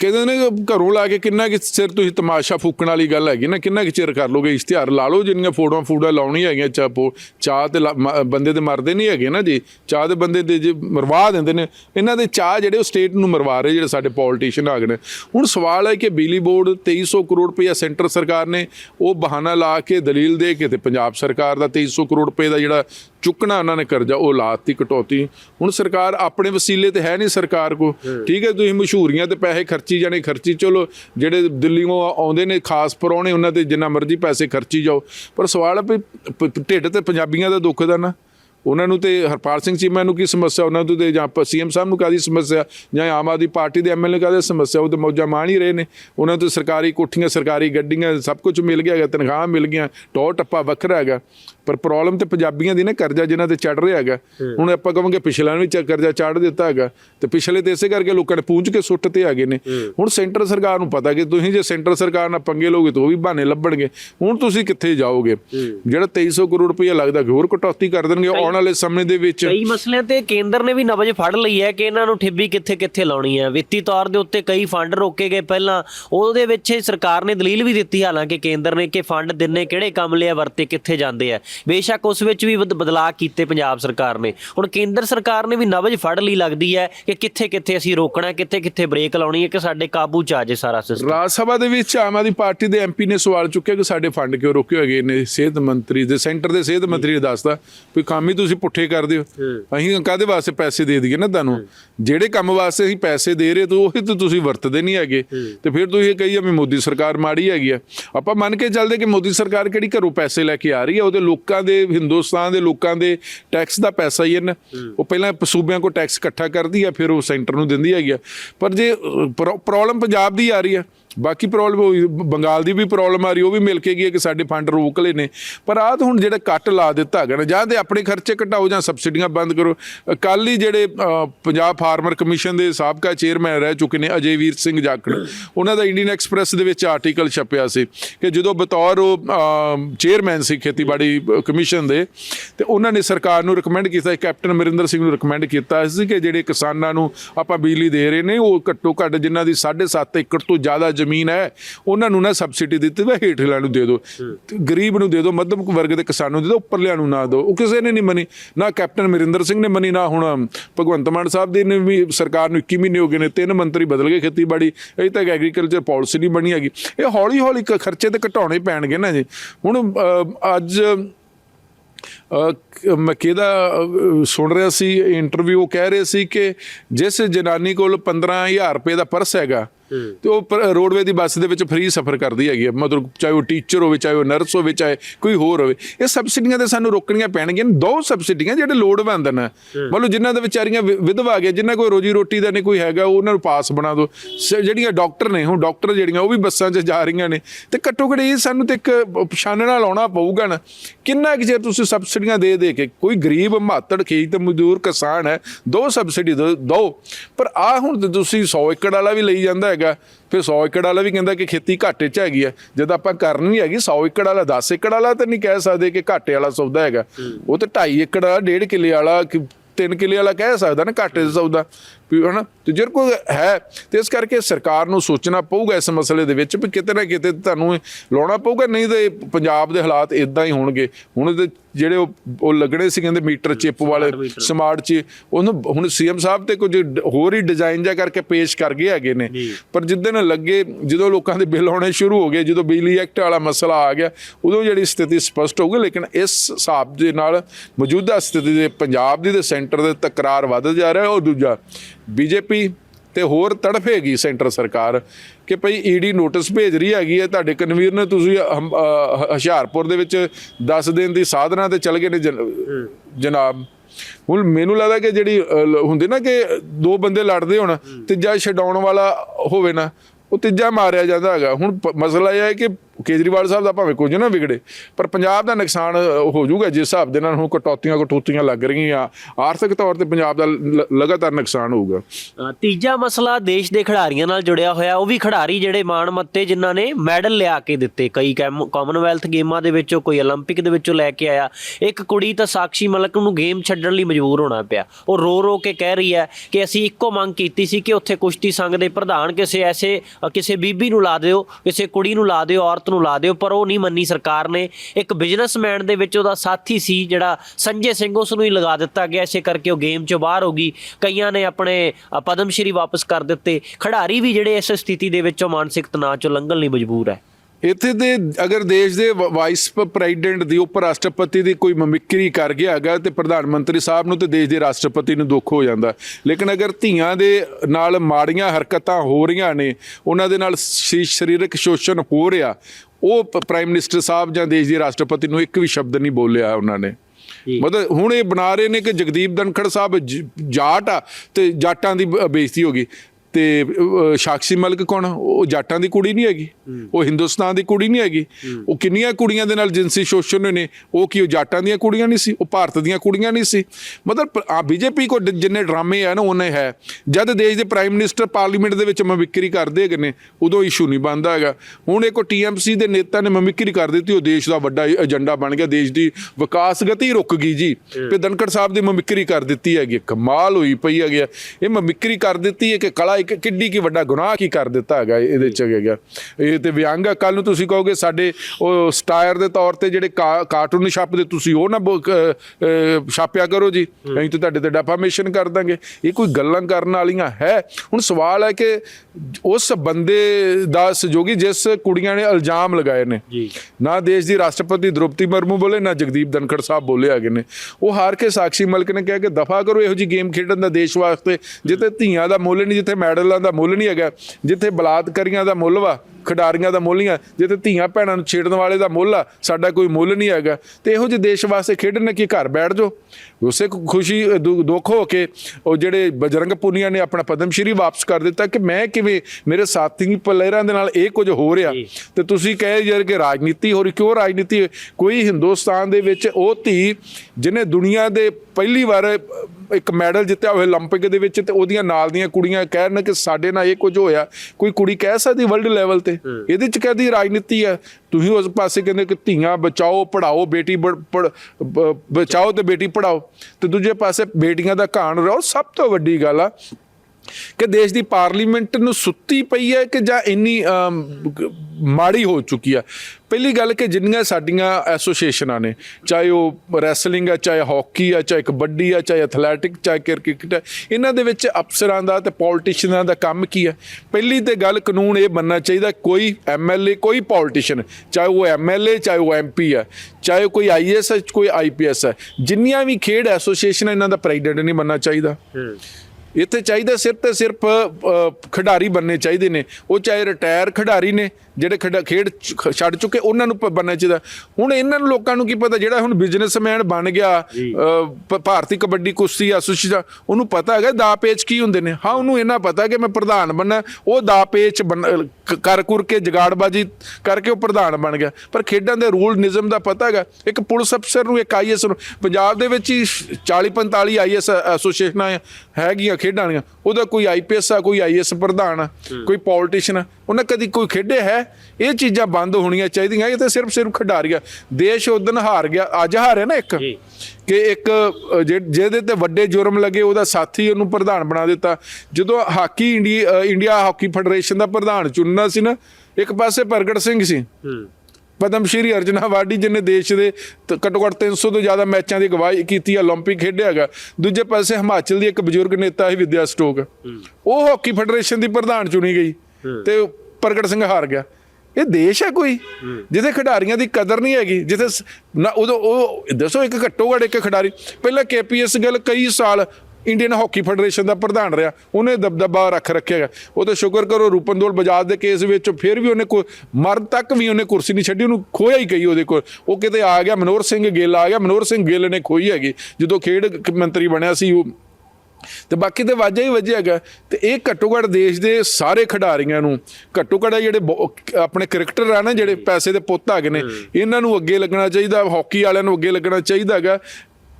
ਕਹਿੰਦੇ ਨੇ ਘਰੋਂ ਲਾ ਕੇ ਕਿੰਨਾ ਕਿ ਸਿਰ ਤੁਸੀਂ ਤਮਾਸ਼ਾ ਫੂਕਣ ਵਾਲੀ ਗੱਲ ਹੈਗੀ ਨਾ, ਕਿੰਨਾ ਕਿ ਚਿਰ ਕਰ ਲੋਗੇ ਇਸ਼ਤਿਹਾਰ? ਲਾ ਲਓ ਜਿੰਨੀਆਂ ਫੋਟੋਆਂ ਫੂਡਾ ਲਾਉਣੀਆਂ ਹੈਗੀਆਂ, ਚਾਹ ਪੋ, ਚਾਹ ਤੇ ਲਾ- ਮ- ਬੰਦੇ ਦੇ ਮਰਦੇ ਨਹੀਂ ਹੈਗੇ ਨਾ ਜੀ। ਚਾਹ ਦੇ ਬੰਦੇ ਦੇ ਜੇ ਮਰਵਾ ਦਿੰਦੇ ਨੇ, ਇਹਨਾਂ ਦੇ ਚਾਹ ਜਿਹੜੇ ਉਹ ਸਟੇਟ ਨੂੰ ਮਰਵਾ ਰਹੇ ਜਿਹੜੇ ਸਾਡੇ ਪੋਲੀਟੀਸ਼ੀਅਨ ਆ ਗਏ ਨੇ। ਹੁਣ ਸਵਾਲ ਹੈ ਕਿ ਬਿਜਲੀ ਬੋਰਡ 2300 ਕਰੋੜ ਰੁਪਇਆ ਸੈਂਟਰ ਸਰਕਾਰ ਨੇ ਉਹ ਬਹਾਨਾ ਲਾ ਕੇ ਦਲੀਲ ਦੇ ਕੇ ਤੇ ਪੰਜਾਬ ਸਰਕਾਰ ਦਾ 2300 ਕਰੋੜ ਰੁਪਏ ਦਾ ਜਿਹੜਾ ਚੁੱਕਣਾ ਉਹਨਾਂ ਨੇ ਕਰਜ਼ਾ ਉਹ ਲਾਤੀ ਕਟੌਤੀ। ਹੁਣ ਸਰਕਾਰ ਆਪਣੇ ਵਸੀਲੇ ਤੇ ਹੈ ਨਹੀਂ ਸਰਕਾਰ ਕੋ ਠੀਕ ਹੈ ਤੁਸੀਂ ਮਸ਼ਹੂਰੀਆਂ ਤੇ ਪੈਸੇ ਖਰਚੀ ਜਾਣੇ ਖਰਚੀ ਚਲੋ ਜਿਹੜੇ ਦਿੱਲੀੋਂ ਆਉਂਦੇ ਨੇ ਖਾਸ ਪਰੌਣੇ ਉਹਨਾਂ ਤੇ ਜਿੰਨਾ ਮਰਜ਼ੀ ਪੈਸੇ ਖਰਚੀ ਜਾਓ। ਪਰ ਸਵਾਲ ਹੈ ਢਿੱਡ ਤੇ ਪੰਜਾਬੀਆਂ ਦਾ ਦੁੱਖ ਦਾ ਨਾ। ਉਹਨਾਂ ਨੂੰ ਤੇ ਹਰਪਾਲ ਸਿੰਘ ਚੀਮਾ ਨੂੰ ਕੀ ਸਮੱਸਿਆ? ਉਹਨਾਂ ਨੂੰ ਤੇ ਜਾਂ ਸੀਐਮ ਸਾਹਿਬ ਨੂੰ ਕਾਦੀ ਸਮੱਸਿਆ? ਜਾਂ ਆਮ ਆਦਮੀ ਪਾਰਟੀ ਦੇ ਐਮਐਲਏ ਕਾਦੀ ਸਮੱਸਿਆ? ਉਹ ਤੇ ਮੌਜਾਂ ਮਾਣ ਹੀ ਰਹੇ ਨੇ। ਉਹਨਾਂ ਤੇ ਸਰਕਾਰੀ ਕੋਠੀਆਂ ਸਰਕਾਰੀ ਗੱਡੀਆਂ ਸਭ ਕੁਝ ਮਿਲ ਗਿਆ ਹੈਗਾ ਤਨਖਾਹ ਮਿਲ ਗਿਆ ਟੌਰ ਟੱਪਾ ਵੱਖਰਾ ਹੈਗਾ। ਪਰ ਪ੍ਰੋਬਲਮ ਤੇ ਪੰਜਾਬੀਆਂ ਦੀ ਨਾ ਕਰਜ਼ਾ ਜਿਨ੍ਹਾਂ ਤੇ ਚੜ ਰਿਹਾ ਹੈਗਾ ਹੁਣ ਆਪਾਂ ਕਹਾਂਗੇ ਪਿਛਲਿਆਂ ਨੂੰ ਵੀ ਕਰਜ਼ਾ ਚੜ ਦਿੱਤਾ ਹੈਗਾ ਤੇ ਪਿਛਲੇ ਤੇ ਇਸੇ ਕਰਕੇ ਲੋਕਾਂ ਨੇ ਪੂੰਝ ਕੇ ਸੁੱਟ ਤੇ ਹੈਗੇ ਨੇ। ਹੁਣ ਸੈਂਟਰ ਸਰਕਾਰ ਨੂੰ ਪਤਾ ਕਿ ਤੁਸੀਂ ਜੇ ਸੈਂਟਰ ਸਰਕਾਰ ਨਾਲ ਪੰਗੇ ਲੋਗੇ ਤਾਂ ਉਹ ਵੀ ਬਹਾਨੇ ਲੱਭਣਗੇ। ਹੁਣ ਤੁਸੀਂ ਕਿੱਥੇ ਜਾਓਗੇ? ਜਿਹੜਾ 2300 ਕਰੋੜ ਰੁਪਏ ਲੱਗਦਾ ਹੋਰ ਕਟੌਤੀ ਕਰ ਦੇਣਗੇ ਆਉਣ ਵਾਲੇ ਸਮੇਂ ਦੇ ਵਿੱਚ। ਕਈ ਮਸਲਿਆਂ ਤੇ ਕੇਂਦਰ ਨੇ ਵੀ ਨਬਜ ਫੜ ਲਈ ਹੈ ਕਿ ਇਹਨਾਂ ਨੂੰ ਠਿੱਬੀ ਕਿੱਥੇ ਕਿੱਥੇ ਲਾਉਣੀ ਹੈ। ਵਿੱਤੀ ਤੌਰ ਦੇ ਉੱਤੇ ਕਈ ਫੰਡ ਰੋਕੇ ਗਏ ਪਹਿਲਾਂ। ਉਹਦੇ ਵਿੱਚ ਸਰਕਾਰ ਨੇ ਦਲੀਲ ਵੀ ਦਿੱਤੀ ਹਾਲਾਂਕਿ ਕੇਂਦਰ ਨੇ ਕਿ ਫੰਡ ਦਿੰਨੇ ਕਿਹੜੇ ਕੰਮ ਲਿਆ ਵਰਤੇ ਕਿੱਥੇ ਜਾਂਦੇ ਆ। ਬੇਸ਼ੱਕ ਉਸ ਵਿੱਚ ਵੀ ਬਦ- ਬਦਲਾਅ ਕੀਤੇ ਪੰਜਾਬ ਸਰਕਾਰ ਨੇ। ਹੁਣ ਕੇਂਦਰ ਸਰਕਾਰ ਨੇ ਵੀ ਨਬਜ ਫੜ ਲਈ ਲੱਗਦੀ ਹੈ ਕਿ ਕਿੱਥੇ ਕਿੱਥੇ ਅਸੀਂ ਰੋਕਣਾ ਕਿੱਥੇ ਕਿੱਥੇ ਬ੍ਰੇਕ ਲਾਉਣੀ ਹੈ ਕਿ ਸਾਡੇ ਕਾਬੂ ਚ ਆ ਜੇ ਸਾਰਾ ਸਿਸਟਮ ਰਾਜ ਸਭਾ ਦੇ ਵਿੱਚ ਆਮ ਆਦਮੀ ਪਾਰਟੀ ਦੇ ਐਮਪੀ ਨੇ ਸਵਾਲ ਚੁੱਕਿਆ ਕਿ ਸਾਡੇ ਫੰਡ ਕਿਉਂ ਰੋਕੇ ਹੋਏ ਨੇ? ਸਿਹਤ ਮੰਤਰੀ ਦੇ ਸੈਂਟਰ ਦੇ ਸਿਹਤ ਮੰਤਰੀ ਨੇ ਦੱਸਦਾ ਵੀ ਕੰਮ ਹੀ ਤੁਸੀਂ ਪੁੱਠੇ ਕਰਦੇ ਹੋ। ਅਸੀਂ ਕਾਦੇ ਵਾਸਤੇ ਪੈਸੇ ਦੇ ਦਈਏ ਨਾ ਤੁਹਾਨੂੰ? ਜਿਹੜੇ ਕੰਮ ਵਾਸਤੇ ਅਸੀਂ ਪੈਸੇ ਦੇ ਰਹੇ ਤਾਂ ਉਹੀ ਤਾਂ ਤੁਸੀਂ ਵਰਤਦੇ ਨਹੀਂ ਹੈਗੇ। ਤੇ ਫਿਰ ਤੁਸੀਂ ਇਹ ਕਹੀ ਵੀ ਮੋਦੀ ਸਰਕਾਰ ਮਾੜੀ ਹੈਗੀ ਆ। ਆਪਾਂ ਮੰਨ ਕੇ ਚੱਲਦੇ ਕਿ ਮੋਦੀ ਸਰਕਾਰ ਕਿਹੜੀ ਘਰੋਂ ਪੈਸੇ ਲੈ ਕੇ ਆ ਰਹੀ ਹੈ ਉਹਦੇ ਲੋਕਾਂ ਦੇ ਹਿੰਦੁਸਤਾਨ ਦੇ ਲੋਕਾਂ ਦੇ ਟੈਕਸ ਦਾ ਪੈਸਾ ਹੀ ਹੈ ਨਾ। ਉਹ ਪਹਿਲਾਂ ਸੂਬਿਆਂ ਕੋ ਟੈਕਸ ਇਕੱਠਾ ਕਰਦੀ ਆ ਫਿਰ ਉਹ ਸੈਂਟਰ ਨੂੰ ਦਿੰਦੀ ਹੈਗੀ ਆ। ਪਰ ਜੇ ਪ੍ਰੋਬਲਮ ਪੰਜਾਬ ਦੀ ਆ ਰਹੀ ਆ। ਬਾਕੀ ਪ੍ਰੋਬਲਮ ਬੰਗਾਲ ਦੀ ਵੀ ਪ੍ਰੋਬਲਮ ਆ ਰਹੀ, ਉਹ ਵੀ ਮਿਲ ਕੇ ਗਈ ਕਿ ਸਾਡੇ ਫੰਡ ਰੋਕ ਲਏ ਨੇ। ਪਰ ਆਹ ਤਾਂ ਹੁਣ ਜਿਹੜਾ ਕੱਟ ਲਾ ਦਿੱਤਾ ਹੈਗਾ ਜਾਂ ਤੇ ਆਪਣੇ ਖਰਚੇ ਘਟਾਓ ਜਾਂ ਸਬਸਿਡੀਆਂ ਬੰਦ ਕਰੋ। ਕੱਲ ਹੀ ਜਿਹੜੇ ਪੰਜਾਬ ਫਾਰਮਰ ਕਮਿਸ਼ਨ ਦੇ ਸਾਬਕਾ ਚੇਅਰਮੈਨ ਰਹਿ ਚੁੱਕੇ ਨੇ ਅਜੇ ਵੀਰ ਸਿੰਘ ਜਾਖੜ। ਉਹਨਾਂ ਦਾ ਇੰਡੀਅਨ ਐਕਸਪ੍ਰੈਸ ਦੇ ਵਿੱਚ ਆਰਟੀਕਲ ਛਪਿਆ ਸੀ ਕਿ ਜਦੋਂ ਬਤੌਰ ਉਹ ਚੇਅਰਮੈਨ ਸੀ ਖੇਤੀਬਾੜੀ ਕਮਿਸ਼ਨ ਦੇ, ਤੇ ਉਹਨਾਂ ਨੇ ਸਰਕਾਰ ਨੂੰ ਰეკਮੈਂਡ ਕੀਤਾ ਕੈਪਟਨ ਮਰਿੰਦਰ ਸਿੰਘ ਨੂੰ ਰეკਮੈਂਡ ਕੀਤਾ ਸੀ ਕਿ ਜਿਹੜੇ ਕਿਸਾਨਾਂ ਨੂੰ ਆਪਾਂ ਬਿਜਲੀ ਦੇ ਰਹੇ ਨੇ, ਉਹ ਘੱਟੋ ਘੱਟ ਜਿਨ੍ਹਾਂ ਦੀ 7.5 ਏਕੜ ਤੋਂ ਜ਼ਿਆਦਾ ਜ਼ਮੀਨ ਹੈ ਉਹਨਾਂ ਨੂੰ ਨਾ ਸਬਸਿਡੀ ਦਿੱਤੀ ਵਾ ਹੇਠਲਿਆਂ ਨੂੰ ਦੇ ਦਿਓ। ਗਰੀਬ ਨੂੰ ਦੇ ਦਿਓ ਮੱਧਮ ਵਰਗ ਦੇ ਕਿਸਾਨ ਨੂੰ ਦੇ ਦਿਓ ਉੱਪਰਲਿਆਂ ਨੂੰ ਨਾ ਦਿਓ। ਉਹ ਕਿਸੇ ਨੇ ਨਹੀਂ ਮੰਨੀ ਨਾ ਕੈਪਟਨ ਅਮਰਿੰਦਰ ਸਿੰਘ ਨੇ ਮੰਨੀ ਨਾ ਹੁਣ ਭਗਵੰਤ ਮਾਨ ਸਾਹਿਬ ਦੀ ਨੇ ਵੀ ਸਰਕਾਰ ਨੂੰ 21 ਮਹੀਨੇ ਹੋ ਗਏ ਨੇ ਤਿੰਨ ਮੰਤਰੀ ਬਦਲ ਗਏ ਖੇਤੀਬਾੜੀ। ਅਜੇ ਤੱਕ ਐਗਰੀਕਲਚਰ ਪਾਲਿਸੀ ਨਹੀਂ ਬਣੀ ਹੈਗੀ। ਇਹ ਹੌਲੀ ਹੌਲੀ ਖਰਚੇ ਤੇ ਘਟਾਉਣੇ ਪੈਣਗੇ ਨਾ ਜੀ। ਹੁਣ ਅੱਜ ਮੈਂ ਕਿਹਦਾ ਸੁਣ ਰਿਹਾ ਸੀ ਇੰਟਰਵਿਊ ਕਹਿ ਰਹੇ ਸੀ ਕਿ ਜਿਸ ਜਨਾਨੀ ਕੋਲ 15000 ਰੁਪਏ ਦਾ ਪਰਸ ਹੈਗਾ ਤੇ ਉਹ ਰੋਡਵੇ ਦੀ ਬੱਸ ਦੇ ਵਿੱਚ ਫ੍ਰੀ ਸਫ਼ਰ ਕਰਦੀ ਹੈਗੀ। ਮਤਲਬ ਚਾਹੇ ਉਹ ਟੀਚਰ ਹੋਵੇ ਚਾਹੇ ਉਹ ਨਰਸ ਹੋਵੇ ਚਾਹੇ ਕੋਈ ਹੋਰ ਹੋਵੇ। ਇਹ ਸਬਸਿਡੀਆਂ ਤੇ ਸਾਨੂੰ ਰੋਕਣੀਆਂ ਪੈਣਗੀਆਂ। ਦੋ ਸਬਸਿਡੀਆਂ ਜਿਹੜੇ ਲੋੜਵੰਦ ਨੇ। ਮਤਲਬ ਜਿਨ੍ਹਾਂ ਦੇ ਵਿਚਾਰੀਆਂ ਵਿਧਵਾ ਗਿਆ ਜਿਨ੍ਹਾਂ ਕੋਈ ਰੋਜੀ ਰੋਟੀ ਦਾ ਨਹੀਂ ਕੋਈ ਹੈਗਾ ਉਹਨਾਂ ਨੂੰ ਪਾਸ ਬਣਾ ਦਿਓ। ਜਿਹੜੀਆਂ ਡਾਕਟਰ ਨੇ ਹੁਣ ਡਾਕਟਰ ਜਿਹੜੀਆਂ ਉਹ ਵੀ ਬੱਸਾਂ 'ਚ ਜਾ ਰਹੀਆਂ ਨੇ। ਤੇ ਘੱਟੋ ਘੱਟ ਇਹ ਸਾਨੂੰ ਤੇ ਇੱਕ ਪਛਾਣਨਾ ਲਾਉਣਾ ਪਊਗਾ ਨਾ। ਕਿੰਨਾ ਕਿ ਜੇ ਤੁਸੀਂ ਸਬਸਿਡੀਆਂ ਦੇ ਦੇ ਕੇ ਕੋਈ ਗਰੀਬ ਮਾਤੜ ਖੇਤ ਮਜ਼ਦੂਰ ਕਿਸਾਨ ਹੈ ਦੋ ਸਬਸਿਡੀ ਦੋ ਪਰ ਆ ਹੁਣ ਤੁਸੀਂ 100 ਏਕੜ ਵਾਲਾ ਵੀ ਲਈ ਜਾਂਦਾ ਹੈਗਾ ਫਿਰ 100 ਏਕੜ ਵਾਲਾ ਵੀ ਕਹਿੰਦਾ ਕਿ ਖੇਤੀ ਘਾਟੇ 'ਚ ਹੈਗੀ ਆ। ਜਦ ਆਪਾਂ ਕਰਨੀ ਹੈਗੀ 100 ਏਕੜ ਵਾਲਾ 10 ਏਕੜ ਵਾਲਾ ਤਾਂ ਨਹੀਂ ਕਹਿ ਸਕਦੇ ਕਿ ਘਾਟੇ ਵਾਲਾ ਸੌਦਾ ਹੈਗਾ। ਉਹ ਤੇ 2.5 ਏਕੜ ਵਾਲਾ 1.5 ਕਿੱਲੇ ਵਾਲਾ ਕਿ 3 ਕਿੱਲੇ ਵਾਲਾ ਕਹਿ ਸਕਦਾ ਨਾ ਘਾਟੇ ਦਾ ਸੌਦਾ। ਵੀ ਹਨਾ ਤੇ ਜੇ ਕੋਈ ਹੈ ਤੇ ਇਸ ਕਰਕੇ ਸਰਕਾਰ ਨੂੰ ਸੋਚਣਾ ਪਊਗਾ ਇਸ ਮਸਲੇ ਦੇ ਵਿੱਚ ਵੀ ਕਿਤੇ ਨਾ ਕਿਤੇ ਤੁਹਾਨੂੰ ਲਾਉਣਾ ਪਊਗਾ ਨਹੀਂ ਤੇ ਪੰਜਾਬ ਦੇ ਹਾਲਾਤ ਇਦਾਂ ਹੀ ਹੋਣਗੇ। ਹੁਣ ਤੇ ਜਿਹੜੇ ਉਹ ਉਹ ਲੱਗਣੇ ਸੀ ਕਹਿੰਦੇ ਮੀਟਰ ਚਿਪ ਵਾਲੇ ਸਮਾਰਟ ਚ ਉਹਨੂੰ ਹੁਣ ਸੀਐਮ ਸਾਹਿਬ ਤੇ ਕੁਝ ਹੋਰ ਹੀ ਡਿਜ਼ਾਈਨ ਜਿਹਾ ਕਰਕੇ ਪੇਸ਼ ਕਰ ਗਏ ਹੈਗੇ ਨੇ। ਪਰ ਜਿੱਦਣ ਲੱਗੇ ਜਦੋਂ ਲੋਕਾਂ ਦੇ ਬਿੱਲ ਆਉਣੇ ਸ਼ੁਰੂ ਹੋ ਗਏ ਜਦੋਂ ਬਿਜਲੀ ਐਕਟ ਵਾਲਾ ਮਸਲਾ ਆ ਗਿਆ ਉਦੋਂ ਜਿਹੜੀ ਸਥਿਤੀ ਸਪਸ਼ਟ ਹੋ ਗਈ ਲੇਕਿਨ ਇਸ ਹਿਸਾਬ ਦੇ ਨਾਲ ਮੌਜੂਦਾ ਸਥਿਤੀ ਦੇ ਪੰਜਾਬ ਦੀ ਤੇ ਸੈਂਟਰ ਦੇ ਤਕਰਾਰ ਵੱਧ ਜਾ ਰਿਹਾ। ਔਰ ਦੂਜਾ ਬੀਜੇਪੀ ਤੇ ਹੋਰ ਤੜਫੇਗੀ ਸੈਂਟਰ ਸਰਕਾਰ। ਕਿ ਭਈ ਈਡੀ ਨੋਟਿਸ ਭੇਜ ਰਹੀ ਹੈਗੀ ਹੈ ਤੁਹਾਡੇ ਕਨਵੀਰ ਨੇ ਤੁਸੀਂ ਹੁਸ਼ਿਆਰਪੁਰ ਦੇ ਵਿੱਚ 10 ਦਿਨ ਦੀ ਸਾਧਨਾ ਤੇ ਚਲ ਗਏ ਨੇ ਜਨ- ਜਨਾਬ। ਹੁਣ ਮੈਨੂੰ ਲੱਗਦਾ ਕਿ ਜਿਹੜੀ ਹੁੰਦੀ ਨਾ ਕਿ ਦੋ ਬੰਦੇ ਲੜਦੇ ਹੋਣ ਤੀਜਾ ਛਡਾਉਣ ਵਾਲਾ ਹੋਵੇ ਨਾ ਉਹ ਤੀਜਾ ਮਾਰਿਆ ਜਾਂਦਾ ਹੈਗਾ। ਹੁਣ ਮਸਲਾ ਇਹ ਹੈ ਕਿ ਕੇਜਰੀਵਾਲ ਸਾਹਿਬ ਦਾ ਭਾਵੇਂ ਕੁਝ ਨਾ ਵਿਗੜੇ ਪਰ ਪੰਜਾਬ ਦਾ ਨੁਕਸਾਨ ਅ, ਹੋ ਜਾਊਗਾ ਜਿਸ ਹਿਸਾਬ ਦੇ ਨਾਲ ਹੁਣ ਕਟੌਤੀਆਂ ਕਟੌਤੀਆਂ ਲੱਗ ਰਹੀਆਂ ਆਰਥਿਕ ਤੌਰ ਤੇ ਪੰਜਾਬ ਦਾ ਲ- ਲਗਾਤਾਰ ਨੁਕਸਾਨ ਹੋਊਗਾ ਅ, ਤੀਜਾ ਮਸਲਾ ਦੇਸ਼ ਦੇ ਖਿਡਾਰੀਆਂ ਨਾਲ ਜੁੜਿਆ ਹੋਇਆ ਉਹ ਵੀ ਖਿਡਾਰੀ ਜਿਹੜੇ ਮਾਣ ਮੱਤੇ ਜਿਨ੍ਹਾਂ ਨੇ ਮੈਡਲ ਲਿਆ ਕੇ ਦਿੱਤੇ ਕਈ ਕੈਮ- ਕਾਮਨਵੈਲਥ ਗੇਮਾਂ ਦੇ ਵਿੱਚੋਂ ਕੋਈ 올림픽 ਦੇ ਵਿੱਚੋਂ ਲੈ ਕੇ ਆਇਆ ਇੱਕ ਕੁੜੀ ਤਾਂ ਸਾਕਸ਼ੀ ਮਲਕ ਨੂੰ ਗੇਮ ਛੱਡਣ ਲਈ ਮਜਬੂਰ ਹੋਣਾ ਪਿਆ ਉਹ ਰੋ ਰੋ ਕੇ ਕਹਿ ਰਹੀ ਹੈ ਕਿ ਅਸੀਂ ਇੱਕੋ ਮੰਗ ਕੀਤੀ ਸੀ ਕਿ ਉੱਥੇ ਕੁਸ਼ਤੀ ਸੰਘ ਦੇ ਪ੍ਰਧਾਨ ਕਿਸੇ ਐਸੇ ਅ, ਕਿਸੇ ਬੀਬੀ ਨੂੰ ਲਾ ਦਿਓ ਕਿਸੇ ਕੁੜੀ ਨੂੰ ਲਾ ਦਿਓ ਔਰਤ ਨੂੰ ਲਾ ਦਿਓ, ਪਰ ਉਹ ਨਹੀਂ ਮੰਨੀ ਸਰਕਾਰ ਨੇ। ਇੱਕ ਬਿਜ਼ਨਸਮੈਨ ਦੇ ਵਿੱਚ ਉਹਦਾ ਸਾਥੀ ਸੀ ਜਿਹੜਾ ਸੰਜੇ ਸਿੰਘ, ਉਸ ਨੂੰ ਹੀ ਲਗਾ ਦਿੱਤਾ ਗਿਆ। ਇਸੇ ਕਰਕੇ ਉਹ ਗੇਮ ਚੋਂ ਬਾਹਰ ਹੋ ਗਈ। ਕਈਆਂ ਨੇ ਆਪਣੇ ਪਦਮ ਸ਼੍ਰੀ ਵਾਪਸ ਕਰ ਦਿੱਤੇ। ਖਿਡਾਰੀ ਵੀ ਜਿਹੜੇ ਇਸ ਸਥਿਤੀ ਦੇ ਵਿੱਚੋਂ ਮਾਨਸਿਕ ਤਣਾਅ ਚੋਂ ਲੰਘਣ ਲਈ ਮਜਬੂਰ ਹੈ। ਇੱਥੇ ਦੇ ਅਗਰ ਦੇਸ਼ ਦੇ ਵਾਈਸ ਪ੍ਰੈਜ਼ੀਡੈਂਟ ਦੀ ਉਪ ਰਾਸ਼ਟਰਪਤੀ ਦੀ ਕੋਈ ਮਮਿਕਰੀ ਕਰ ਗਿਆ ਹੈਗਾ ਤੇ ਪ੍ਰਧਾਨ ਮੰਤਰੀ ਸਾਹਿਬ ਨੂੰ ਤੇ ਦੇਸ਼ ਦੇ ਰਾਸ਼ਟਰਪਤੀ ਨੂੰ ਦੁੱਖ ਹੋ ਜਾਂਦਾ। ਲੇਕਿਨ ਅਗਰ ਧੀਆਂ ਦੇ ਨਾਲ ਮਾੜੀਆਂ ਹਰਕਤਾਂ ਹੋ ਰਹੀਆਂ ਨੇ ਉਹਨਾਂ ਦੇ ਨਾਲ ਸਰੀਰਕ ਸ਼ੋਸ਼ਣ ਹੋ ਰਿਹਾ ਉਹ ਪ੍ਰਾਈਮ ਮਿਨਿਸਟਰ ਸਾਹਿਬ ਜਾਂ ਦੇਸ਼ ਦੇ ਰਾਸ਼ਟਰਪਤੀ ਨੂੰ ਇੱਕ ਵੀ ਸ਼ਬਦ ਨਹੀਂ ਬੋਲਿਆ ਉਹਨਾਂ ਨੇ। ਮਤਲਬ ਹੁਣ ਇਹ ਬਣਾ ਰਹੇ ਨੇ ਕਿ ਜਗਦੀਪ ਧਨਖੜ ਸਾਹਿਬ ਜਾਟ ਆ ਤੇ ਜਾਟਾਂ ਦੀ ਬੇਇੱਜ਼ਤੀ ਹੋ ਗਈ। ਤੇ ਸਾਕਸ਼ੀ ਮਲਕ ਕੌਣ? ਉਹ ਜਾਟਾਂ ਦੀ ਕੁੜੀ ਨਹੀਂ ਹੈਗੀ। ਉਹ ਹਿੰਦੁਸਤਾਨ ਦੀ ਕੁੜੀ ਨਹੀਂ ਹੈਗੀ। ਉਹ ਕਿੰਨੀਆਂ ਕੁੜੀਆਂ ਦੇ ਨਾਲ ਜਿੰਸੀ ਸ਼ੋਸ਼ਣ ਹੋਏ ਨੇ? ਉਹ ਕੀ ਉਹ ਜਾਟਾਂ ਦੀਆਂ ਕੁੜੀਆਂ ਨਹੀਂ ਸੀ? ਉਹ ਭਾਰਤ ਦੀਆਂ ਕੁੜੀਆਂ ਨਹੀਂ ਸੀ? ਮਤਲਬ ਆ ਬੀਜੇਪੀ ਕੋ ਜਿੰਨੇ ਡਰਾਮੇ ਆ ਨਾ ਉਹਨੇ ਹੈ ਜਦ ਦੇਸ਼ ਦੇ ਪ੍ਰਾਈਮ ਮਿਨਿਸਟਰ ਪਾਰਲੀਮੈਂਟ ਦੇ ਵਿੱਚ ਮਮਿਕਰੀ ਕਰਦੇ ਹੈਗੇ ਨੇ ਉਦੋਂ ਇਸ਼ੂ ਨਹੀਂ ਬਣਦਾ ਹੈਗਾ। ਹੁਣ ਇੱਕ ਟੀਐਮਸੀ ਦੇ ਨੇਤਾ ਨੇ ਮਮਿਕਰੀ ਕਰ ਦਿੱਤੀ ਉਹ ਦੇਸ਼ ਦਾ ਵੱਡਾ ਏਜੰਡਾ ਬਣ ਗਿਆ ਦੇਸ਼ ਦੀ ਵਿਕਾਸ ਗਤੀ ਰੁਕ ਗਈ ਜੀ। ਤੇ ਧਨਖੜ ਸਾਹਿਬ ਦੀ ਮਮਿਕਰੀ ਕਰ ਦਿੱਤੀ ਹੈਗੀ ਕਮਾਲ ਹੋਈ ਪਈ ਹੈਗੀ। ਇਹ ਮਮਿਕਰੀ ਕਰ ਦਿੱਤੀ ਹੈ ਕਿ ਕਲਾ ਇੱਕ ਕਿੱਡੀ ਕੀ ਵੱਡਾ ਗੁਨਾਹ ਕੀ ਕਰ ਦਿੱਤਾ ਹੈਗਾ ਇਹਦੇ ਚ ਹੈਗਾ। ਇਹ ਤੇ ਵਿਅੰਗ ਆ ਕੱਲ ਨੂੰ ਤੁਸੀਂ ਕਹੋਗੇ ਸਾਡੇ ਉਹ ਸਟਾਇਰ ਦੇ ਤੌਰ ਤੇ ਜਿਹੜੇ ਕਾਰਟੂਨ ਛਾਪਦੇ ਤੁਸੀਂ ਉਹ ਨਾ ਛਾਪਿਆ ਕਰੋ ਜੀ। ਅਸੀਂ ਤਾਂ ਤੁਹਾਡੇ ਤੇ ਡੈਫਾਮੇਸ਼ਨ ਕਰ ਦਾਂਗੇ। ਇਹ ਕੋਈ ਗੱਲਾਂ ਕਰਨ ਵਾਲੀਆਂ ਹੈ? ਹੁਣ ਸਵਾਲ ਹੈ ਕਿ ਉਸ ਬੰਦੇ ਦਾ ਸਹਿਯੋਗੀ ਜਿਸ ਕੁੜੀਆਂ ਨੇ ਇਲਜ਼ਾਮ ਲਗਾਏ ਨੇ ਨਾ ਦੇਸ਼ ਦੀ ਰਾਸ਼ਟਰਪਤੀ ਦ੍ਰੋਪਦੀ ਮਰਮੂ ਬੋਲੇ ਨਾ ਜਗਦੀਪ ਧਨਖੜ ਸਾਹਿਬ ਬੋਲੇ ਹੈਗੇ ਨੇ। ਉਹ ਹਾਰ ਕੇ ਸਾਕਸ਼ੀ ਮਲਕ ਨੇ ਕਿਹਾ ਕਿ ਦਫਾ ਕਰੋ ਇਹੋ ਜੀ ਗੇਮ ਖੇਡਣ ਦਾ ਦੇਸ਼ ਵਾਸਤੇ ਜਿੱਥੇ ਧੀਆਂ ਦਾ ਮੁੱਲ ਨਹੀਂ ਜਿੱਥੇ ਮੈਡਲਾਂ ਦਾ ਮੁੱਲ ਨਹੀਂ ਹੈਗਾ ਜਿੱਥੇ ਬਲਾਤਕਾਰੀਆਂ ਦਾ ਮੁੱਲ ਵਾ ਖਿਡਾਰੀਆਂ ਦਾ ਮੁੱਲ ਨਹੀਂ ਆ ਜਿੱਥੇ ਧੀਆਂ ਭੈਣਾਂ ਨੂੰ ਛੇੜਨ ਵਾਲੇ ਦਾ ਮੁੱਲ ਆ ਸਾਡਾ ਕੋਈ ਮੁੱਲ ਨਹੀਂ ਹੈਗਾ ਤੇ ਇਹੋ ਜਿਹੇ ਦੇਸ਼ ਵਾਸਤੇ ਖੇਡਣ ਕੀ ਘਰ ਬੈਠ ਜਾਓ ਉਸੇ ਕੁ ਖੁਸ਼ੀ ਅ, ਦੁ- ਦੁੱਖ ਹੋ ਕੇ ਉਹ ਜਿਹੜੇ ਬਜਰੰਗ ਪੁਨੀਆ ਨੇ ਆਪਣਾ ਪਦਮ ਸ਼੍ਰੀ ਵਾਪਸ ਕਰ ਦਿੱਤਾ ਕਿ ਮੈਂ ਕਿਵੇਂ ਮੇਰੇ ਸਾਥੀ ਪਲੇਅਰਾਂ ਦੇ ਨਾਲ ਇਹ ਕੁਝ ਹੋ ਰਿਹਾ ਤੇ ਤੁਸੀਂ ਕਹੇ ਯਾਰ ਕਿ ਰਾਜਨੀਤੀ ਹੋ ਰਹੀ ਕਿਉਂ ਰਾਜਨੀਤੀ ਕੋਈ ਹਿੰਦੁਸਤਾਨ ਦੇ ਵਿੱਚ ਉਹ ਧੀ ਜਿਹਨੇ ਦੁਨੀਆ ਦੇ ਪਹਿਲੀ ਵਾਰ ਅ, ਇੱਕ ਮੈਡਲ ਜਿੱਤਿਆ ਹੋਇਆ 올림픽 ਦੇ ਵਿੱਚ ਤੇ ਉਹਦੀਆਂ ਨਾਲ ਦੀਆਂ ਕੁੜੀਆਂ ਕਹਿਣ ਕਿ ਸਾਡੇ ਨਾਲ ਇਹ ਕੁਝ ਹੋਇਆ ਕੋਈ ਕੁੜੀ ਕਹਿ ਸਕਦੀ ਵਰਲਡ ਲੈਵਲ ਤੇ ਇਹਦੇ ਚ ਕਹਦੀ ਰਾਜਨੀਤੀ ਹੈ। ਤੁਸੀਂ ਉਸ ਪਾਸੇ ਕਹਿੰਦੇ ਕਿ ਧੀਆਂ ਬਚਾਓ ਪੜਾਓ ਬੇਟੀ ਬ- ਪੜ੍ਹ- ਬਚਾਓ ਤੇ ਬੇਟੀ ਪੜਾਓ ਤੇ ਦੂਜੇ ਪਾਸੇ ਬੇਟੀਆਂ ਦਾ ਘਾਣ ਰਹੋ ਸਭ ਤੋਂ ਵੱਡੀ ਗੱਲ ਆ। ਕਿ ਦੇਸ਼ ਦੀ ਪਾਰਲੀਮੈਂਟ ਨੂੰ ਸੁੱਤੀ ਪਈ ਹੈ ਕਿ ਜਾਂ ਇੰਨੀ ਮਾੜੀ ਹੋ ਚੁੱਕੀ ਆ ਪਹਿਲੀ ਗੱਲ ਕਿ ਜਿੰਨੀਆਂ ਸਾਡੀਆਂ ਐਸੋਸੀਏਸ਼ਨਾਂ ਨੇ, ਚਾਹੇ ਉਹ ਰੈਸਲਿੰਗ ਆ ਚਾਹੇ ਹਾਕੀ ਆ ਚਾਹੇ ਕਬੱਡੀ ਆ ਚਾਹੇ ਐਥਲੈਟਿਕ, ਚਾਹੇ ਕ੍ਰਿਕਟ ਆ ਇਹਨਾਂ ਦੇ ਵਿੱਚ ਅਫਸਰਾਂ ਦਾ ਤੇ ਪੋਲੀਟੀਸ਼ੀਅਨਾਂ ਦਾ ਕੰਮ ਕੀ ਹੈ? ਪਹਿਲੀ ਤੇ ਗੱਲ ਕਾਨੂੰਨ ਇਹ ਬੰਨਣਾ ਚਾਹੀਦਾ, ਕੋਈ ਐਮਐਲਏ ਕੋਈ ਪੋਲੀਟੀਸ਼ੀਅਨ ਚਾਹੇ ਉਹ ਐਮਐਲਏ ਚਾਹੇ ਉਹ ਐਮਪੀ ਹੈ, ਚਾਹੇ ਉਹ ਕੋਈ ਆਈਐਸ ਹੈ, ਕੋਈ ਆਈਪੀਐਸ ਹੈ, ਜਿੰਨੀਆਂ ਵੀ ਖੇਡ ਐਸੋਸੀਏਸ਼ਨ ਇਹਨਾਂ ਦਾ ਪ੍ਰੈਜ਼ੀਡੈਂਟ ਨਹੀਂ ਬੰਨਣਾ ਚਾਹੀਦਾ। ਇੱਥੇ ਚਾਹੀਦਾ ਸਿਰਫ ਤੇ ਸਿਰਫ ਖਿਡਾਰੀ ਬੰਨੇ ਚਾਹੀਦੇ ਨੇ। ਉਹ ਚਾਹੇ ਰਿਟਾਇਰ ਖਿਡਾਰੀ ਨੇ ਜਿਹੜੇ ਖਿਡਾ- ਖੇਡ ਛੱਡ ਚੁੱਕੇ ਉਹਨਾਂ ਨੂੰ ਬੰਨਣਾ ਚਾਹੀਦਾ। ਹੁਣ ਇਹਨਾਂ ਨੂੰ ਲੋਕਾਂ ਨੂੰ ਕੀ ਪਤਾ ਜਿਹੜਾ ਹੁਣ ਬਿਜ਼ਨਸਮੈਨ ਬਣ ਗਿਆ ਭਾਰਤੀ ਕਬੱਡੀ ਕੁਸ਼ਤੀ ਐਸੋਸੀਏਸ਼ਨ ਉਹਨੂੰ ਪਤਾ ਹੈਗਾ ਦਾ ਪੇਚ ਕੀ ਹੁੰਦੇ ਨੇ। ਹਾਂ ਉਹਨੂੰ ਇਹਨਾਂ ਪਤਾ ਕਿ ਮੈਂ ਪ੍ਰਧਾਨ ਬੰਨਾ ਉਹ ਦਾ ਪੇਚ ਬਣ- ਕ- ਕਰ ਕੁਰ ਕੇ ਜਗਾੜਬਾਜੀ ਕਰਕੇ ਉਹ ਪ੍ਰਧਾਨ ਬਣ ਗਿਆ। ਪਰ ਖੇਡਾਂ ਦੇ ਰੂਲ ਨਿਯਮ ਦਾ ਪਤਾ ਹੈਗਾ ਇੱਕ ਪੁਲਿਸ ਅਫਸਰ ਨੂੰ ਇੱਕ ਆਈਐਸ ਨੂੰ ਪੰਜਾਬ ਦੇ ਵਿੱਚ ਹੀ 40 45 ਆਈਐਸ ਐਸੋਸੀਏਸ਼ਨਾਂ ਹੈਗੀਆਂ ਖੇਡਾਂ ਦੀਆਂ ਉਹਦਾ ਕੋਈ ਆਈਪੀਐਸ ਆ ਕੋਈ ਆਈਐਸ ਪ੍ਰਧਾਨ ਆ ਕੋਈ ਪੋਲੀਟੀਸ਼ੀਅਨ ਆ ਉਹਨਾਂ ਕਦੀ ਕੋਈ ਖੇਡੇ ਹੈ? ਇਹ ਚੀਜ਼ਾਂ ਬੰਦ ਹੋਣੀਆਂ ਚਾਹੀਦੀਆਂ ਇਹ ਤਾਂ ਸਿਰਫ ਸਿਰਫ ਖਿਡਾਰੀਆਂ ਦੇਸ਼ ਉਦੋਂ ਹਾਰ ਗਿਆ ਅੱਜ ਹਾਰਿਆ ਨਾ ਇੱਕ ਜੀ। ਕਿ ਇੱਕ ਅ, ਜਿਹ- ਜਿਹਦੇ ਤੇ ਵੱਡੇ ਜੁਰਮ ਲੱਗੇ ਉਹਦਾ ਸਾਥੀ ਉਹਨੂੰ ਪ੍ਰਧਾਨ ਬਣਾ ਦਿੱਤਾ ਜਦੋਂ hockey India India hockey federation ਦਾ ਪ੍ਰਧਾਨ ਚੁਣਨਾ ਸੀ ਨਾ ਇੱਕ ਪਾਸੇ ਪ੍ਰਗਟ ਸਿੰਘ ਸੀ ਹੂੰ ਪਦਮ ਸ਼੍ਰੀ ਅਰਜਨ ਅਵਾਰਡੀ ਜਿਹਨੇ ਦੇਸ਼ ਦੇ ਤ- ਘੱਟੋ ਘੱਟ 300 ਤੋਂ ਜ਼ਿਆਦਾ ਮੈਚਾਂ ਦੀ ਗਵਾਹੀ ਕੀਤੀ ਹੈ 올림픽 ਖੇਡਿਆ ਹੈਗਾ ਦੂਜੇ ਪਾਸੇ ਹਿਮਾਚਲ ਦੀ ਇੱਕ ਬਜ਼ੁਰਗ ਨੇਤਾ ਹੈ ਵਿਦਿਆ ਸਟੋਕ ਉਹ ਹਾਕੀ ਫੈਡਰੇਸ਼ਨ ਦੀ ਪ੍ਰਧਾਨ ਚੁਣੀ ਗਈ ਤੇ ਪ੍ਰਗਟ ਸਿੰਘ ਹਾਰ ਗਿਆ ਇਹ ਦੇਸ਼ ਹੈ ਕੋਈ ਜਿੱਥੇ ਖਿਡਾਰੀਆਂ ਦੀ ਕਦਰ ਨਹੀਂ ਹੈਗੀ ਜਿੱਥੇ ਨਾ ਉਦੋਂ ਉਹ ਦੱਸੋ ਇੱਕ ਘੱਟੋ ਘੱਟ ਇੱਕ ਖਿਡਾਰੀ ਪਹਿਲਾਂ ਕੇਪੀਐਸ ਗੱਲ ਕਈ ਸਾਲ ਇੰਡੀਅਨ ਹਾਕੀ ਫੈਡਰੇਸ਼ਨ ਦਾ ਪ੍ਰਧਾਨ ਰਿਹਾ ਉਹਨੇ ਦਬਦਬਾ ਰੱਖ ਰੱਖਿਆ ਉਹ ਤਾਂ ਸ਼ੁਕਰ ਕਰੋ ਰੂਪਨਦੋਲ ਬਜਾਜ ਦੇ ਕੇਸ ਵਿੱਚ ਫਿਰ ਵੀ ਉਹਨੇ ਕੋ ਮਰਨ ਤੱਕ ਵੀ ਉਹਨੇ ਕੁਰਸੀ ਨਹੀਂ ਛੱਡੀ ਉਹਨੂੰ ਖੋਇਆ ਹੀ ਗਈ ਉਹਦੇ ਕੋਲ। ਉਹ ਕਿਤੇ ਆ ਗਿਆ ਮਨੋਹਰ ਸਿੰਘ ਗਿੱਲ ਆ ਗਿਆ ਮਨੋਹਰ ਸਿੰਘ ਗਿੱਲ ਨੇ ਖੋਈ ਹੈਗੀ। ਜਦੋਂ ਖੇਡ ਮੰਤਰੀ ਬਣਿਆ ਸੀ ਉਹ ਤੇ ਬਾਕੀ ਤੇ ਵਾਜਾ ਹੀ ਵਜਿਆ ਹੈਗਾ। ਤੇ ਇਹ ਘੱਟੋ ਘੱਟ ਦੇਸ਼ ਦੇ ਸਾਰੇ ਖਿਡਾਰੀਆਂ ਨੂੰ ਘੱਟੋ ਘੱਟ ਜਿਹੜੇ ਆਪਣੇ ਕ੍ਰਿਕਟਰ ਆ ਨਾ ਜਿਹੜੇ ਪੈਸੇ ਦੇ ਪੁੱਤ ਹੈਗੇ ਨੇ ਇਹਨਾਂ ਨੂੰ ਅੱਗੇ ਲੱਗਣਾ ਚਾਹੀਦਾ ਹਾਕੀ ਵਾਲਿਆਂ ਨੂੰ ਅੱਗੇ ਲੱਗਣਾ ਚਾਹੀਦਾ ਹੈਗਾ।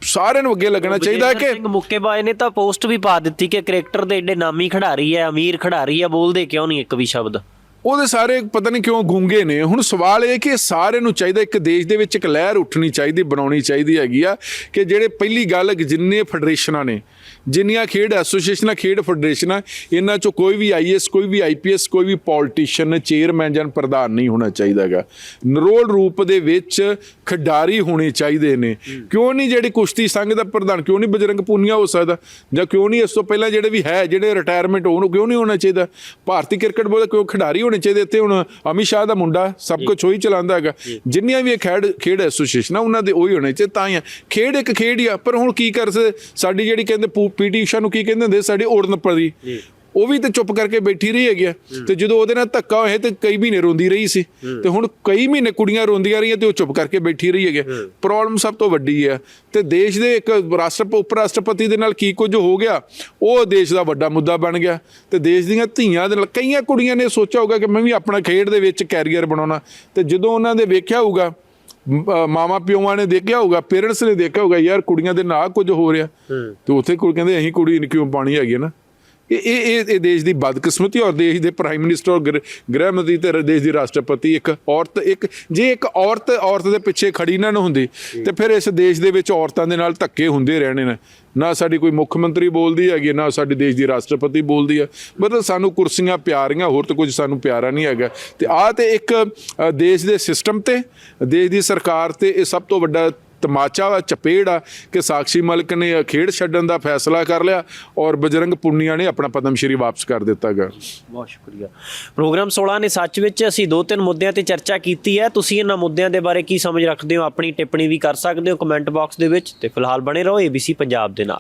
ਸਾਰਿਆਂ ਨੂੰ ਅੱਗੇ ਲੱਗਣਾ ਚਾਹੀਦਾ ਹੈ ਕਿ ਸਿੰਘ ਮੁੱਕੇਬਾਜ਼ ਨੇ ਤਾਂ ਪੋਸਟ ਵੀ ਪਾ ਦਿੱਤੀ ਕਿ ਕ੍ਰਿਕਟਰ ਦੇ ਏਡੇ ਨਾਮੀ ਖਿਡਾਰੀ ਹੈ ਅਮੀਰ ਖਿਡਾਰੀ ਹੈ ਬੋਲਦੇ ਕਿਉਂ ਨਹੀਂ ਇੱਕ ਵੀ ਸ਼ਬਦ? ਉਹਦੇ ਸਾਰੇ ਪਤਾ ਨਹੀਂ ਕਿਉਂ ਗੂੰਗੇ ਨੇ। ਹੁਣ ਸਵਾਲ ਇਹ ਕਿ ਸਾਰਿਆਂ ਨੂੰ ਚਾਹੀਦਾ, ਇੱਕ ਦੇਸ਼ ਦੇ ਵਿੱਚ ਇੱਕ ਲਹਿਰ ਉੱਠਣੀ ਚਾਹੀਦੀ, ਬਣਾਉਣੀ ਚਾਹੀਦੀ ਹੈਗੀ ਆ ਕਿ ਜਿਹੜੇ ਪਹਿਲੀ ਗੱਲ ਜਿੰਨੇ ਫੈਡਰੇਸ਼ਨਾਂ ਨੇ, ਜਿੰਨੀਆਂ ਖੇਡ ਐਸੋਸੀਏਸ਼ਨਾਂ, ਖੇਡ ਫੈਡਰੇਸ਼ਨਾਂ, ਇਹਨਾਂ ਚੋਂ ਕੋਈ ਵੀ ਆਈਐਸ ਕੋਈ ਵੀ ਆਈਪੀਐਸ ਕੋਈ ਵੀ ਪੋਲੀਟੀਸ਼ੀਅਨ, ਚੇਅਰਮੈਨ ਜਾਂ ਪ੍ਰਧਾਨ ਨਹੀਂ ਹੋਣਾ ਚਾਹੀਦਾ ਹੈਗਾ। ਨਰੋਲ ਰੂਪ ਦੇ ਵਿੱਚ ਖਿਡਾਰੀ ਹੋਣੇ ਚਾਹੀਦੇ ਨੇ। ਕਿਉਂ ਨਹੀਂ ਜਿਹੜੀ ਕੁਸ਼ਤੀ ਸੰਘ ਦਾ ਪ੍ਰਧਾਨ, ਕਿਉਂ ਨਹੀਂ ਬਜਰੰਗ ਪੂਨੀਆ ਹੋ ਸਕਦਾ? ਜਾਂ ਕਿਉਂ ਨਹੀਂ ਇਸ ਤੋਂ ਪਹਿਲਾਂ ਜਿਹੜੇ ਵੀ ਹੈ, ਜਿਹੜੇ ਰਿਟਾਇਰਮੈਂਟ ਹੋਣ ਕਿਉਂ ਨਹੀਂ ਹੋਣਾ ਚਾਹੀਦਾ? ਭਾਰਤੀ ਕ੍ਰਿਕਟ ਬੋਰਡ ਦਾ ਕਿਉਂ ਖਿਡਾਰੀ ਹੋਣੇ ਚਾਹੀਦੇ ਇੱਥੇ ਹੁਣ ਅਮਿਤ ਸ਼ਾਹ ਦਾ ਮੁੰਡਾ ਸਭ ਕੁਝ ਉਹੀ ਚਲਾਉਂਦਾ ਹੈਗਾ। ਜਿੰਨੀਆਂ ਵੀ ਇਹ ਖੇਡ ਖੇਡ ਐਸੋਸੀਏਸ਼ਨ ਆ ਉਹਨਾਂ ਦੇ ਉਹੀ ਹੋਣੇ ਚਾਹੀਦੇ ਤਾਂ ਹੀ ਆ। ਖੇਡ ਇੱਕ ਖੇਡ ਹੀ ਆ ਪਰ ਹੁਣ ਕੀ ਕਰ ਸਾਡੀ ਜਿਹੜੀ ਕਹਿੰਦੇ ਪੀਟੀ ਊਸ਼ਾ ਨੂੰ ਕੀ ਕਹਿੰਦੇ ਹੁੰਦੇ? ਸਾਡੀ ਉੜਨ ਪਰੀ ਉਹ ਵੀ ਤੇ ਚੁੱਪ ਕਰਕੇ ਬੈਠੀ ਰਹੀ ਹੈਗੀ ਆ। ਤੇ ਜਦੋਂ ਉਹਦੇ ਨਾਲ ਧੱਕਾ ਹੋਇਆ ਤੇ ਕਈ ਮਹੀਨੇ ਰੋਂਦੀ ਰਹੀ ਸੀ। ਤੇ ਹੁਣ ਕਈ ਮਹੀਨੇ ਕੁੜੀਆਂ ਰੋਂਦੀਆਂ ਰਹੀਆਂ ਤੇ ਉਹ ਚੁੱਪ ਕਰਕੇ ਬੈਠੀ ਰਹੀ ਹੈਗੀ ਪ੍ਰੋਬਲਮ ਸਭ ਤੋਂ ਵੱਡੀ ਹੈ ਤੇ ਦੇਸ਼ ਦੇ ਇੱਕ ਰਾਸ਼ਟਰ ਉਪ ਰਾਸ਼ਟਰਪਤੀ ਦੇ ਨਾਲ ਕੀ ਕੁਝ ਹੋ ਗਿਆ ਉਹ ਦੇਸ਼ ਦਾ ਵੱਡਾ ਮੁੱਦਾ ਬਣ ਗਿਆ। ਤੇ ਦੇਸ਼ ਦੀਆਂ ਧੀਆਂ ਦੇ ਨਾਲ ਕਈਆਂ ਕੁੜੀਆਂ ਨੇ ਸੋਚਿਆ ਹੋਊਗਾ ਕਿ ਮੈਂ ਵੀ ਆਪਣਾ ਖੇਡ ਦੇ ਵਿੱਚ ਕੈਰੀਅਰ ਬਣਾਉਣਾ। ਤੇ ਜਦੋਂ ਉਹਨਾਂ ਦੇ ਵੇਖਿਆ ਹੋਊਗਾ ਮਾਮਾ ਪਿਓਾਂ ਨੇ ਦੇਖਿਆ ਹੋਊਗਾ ਪੇਰੈਂਟਸ ਨੇ ਦੇਖਿਆ ਹੋਊਗਾ ਯਾਰ ਕੁੜੀਆਂ ਦੇ ਨਾਲ ਕੁਝ ਹੋ ਰਿਹਾ। ਤੇ ਉੱਥੇ ਕੁੜੀ ਕਹਿੰਦੇ ਅਸੀਂ ਕੁੜੀ ਕਿਉਂ ਪਾਣੀ ਹੈਗੀ ਹੈ ਨਾ? ਇਹ ਇਹ ਇਹ ਦੇਸ਼ ਦੀ ਬਦਕਿਸਮਤੀ ਔਰ ਦੇਸ਼ ਦੇ ਪ੍ਰਾਈਮ ਮਿਨਿਸਟਰ ਔਰ ਗ੍ਰਹਿ ਗ੍ਰਹਿ ਮੰਤਰੀ ਤੇ ਦੇਸ਼ ਦੀ ਰਾਸ਼ਟਰਪਤੀ ਇੱਕ ਔਰਤ, ਇੱਕ, ਜੇ ਇੱਕ ਔਰਤ ਔਰਤ ਦੇ ਪਿੱਛੇ ਖੜੀ ਨਾ ਹੁੰਦੀ, ਤੇ ਫਿਰ ਇਸ ਦੇਸ਼ ਦੇ ਵਿੱਚ ਔਰਤਾਂ ਦੇ ਨਾਲ ਧੱਕੇ ਹੁੰਦੇ ਰਹਿਣੇ ਨੇ। ਨਾ ਸਾਡੀ ਕੋਈ ਮੁੱਖ ਮੰਤਰੀ ਬੋਲਦੀ ਹੈਗੀ, ਨਾ ਸਾਡੀ ਦੇਸ਼ ਦੀ ਰਾਸ਼ਟਰਪਤੀ ਬੋਲਦੀ ਹੈ। ਮਤਲਬ ਸਾਨੂੰ ਕੁਰਸੀਆਂ ਪਿਆਰੀਆਂ, ਹੋਰ ਤਾਂ ਕੁਝ ਸਾਨੂੰ ਪਿਆਰਾ ਨਹੀਂ ਹੈਗਾ। ਤੇ ਆਹ ਤੇ ਇੱਕ ਦੇਸ਼ ਦੇ ਸਿਸਟਮ ਤੇ, ਦੇਸ਼ ਦੀ ਸਰਕਾਰ ਤੇ ਇਹ ਸਭ ਤੋਂ ਵੱਡਾ ਤਮਾਚਾ ਵਾ ਚਪੇੜ ਆ ਕਿ ਸਾਕਸ਼ੀ ਮਲਕ ਨੇ ਖੇਡ ਛੱਡਣ ਦਾ ਫੈਸਲਾ ਕਰ ਲਿਆ ਔਰ ਬਜਰੰਗ ਪੁੰਨੀਆ ਨੇ ਆਪਣਾ ਪਦਮ ਸ਼੍ਰੀ ਵਾਪਸ ਕਰ ਦਿੱਤਾ ਗਾ। ਬਹੁਤ ਸ਼ੁਕਰੀਆ। ਪ੍ਰੋਗਰਾਮ 16 ਨੇ ਸੱਚ ਵਿੱਚ ਅਸੀਂ ਦੋ ਤਿੰਨ ਮੁੱਦਿਆਂ ਤੇ ਚਰਚਾ ਕੀਤੀ ਹੈ। ਤੁਸੀਂ ਇਹਨਾਂ ਮੁੱਦਿਆਂ ਦੇ ਬਾਰੇ ਕੀ ਸਮਝ ਰੱਖਦੇ ਹੋ? ਆਪਣੀ ਟਿੱਪਣੀ ਵੀ ਕਰ ਸਕਦੇ ਹੋ ਕਮੈਂਟ ਬਾਕਸ ਦੇ ਵਿੱਚ ਤੇ ਫਿਲਹਾਲ ਬਣੇ ਰਹੋ ABC ਪੰਜਾਬ ਦੇ ਨਾਲ।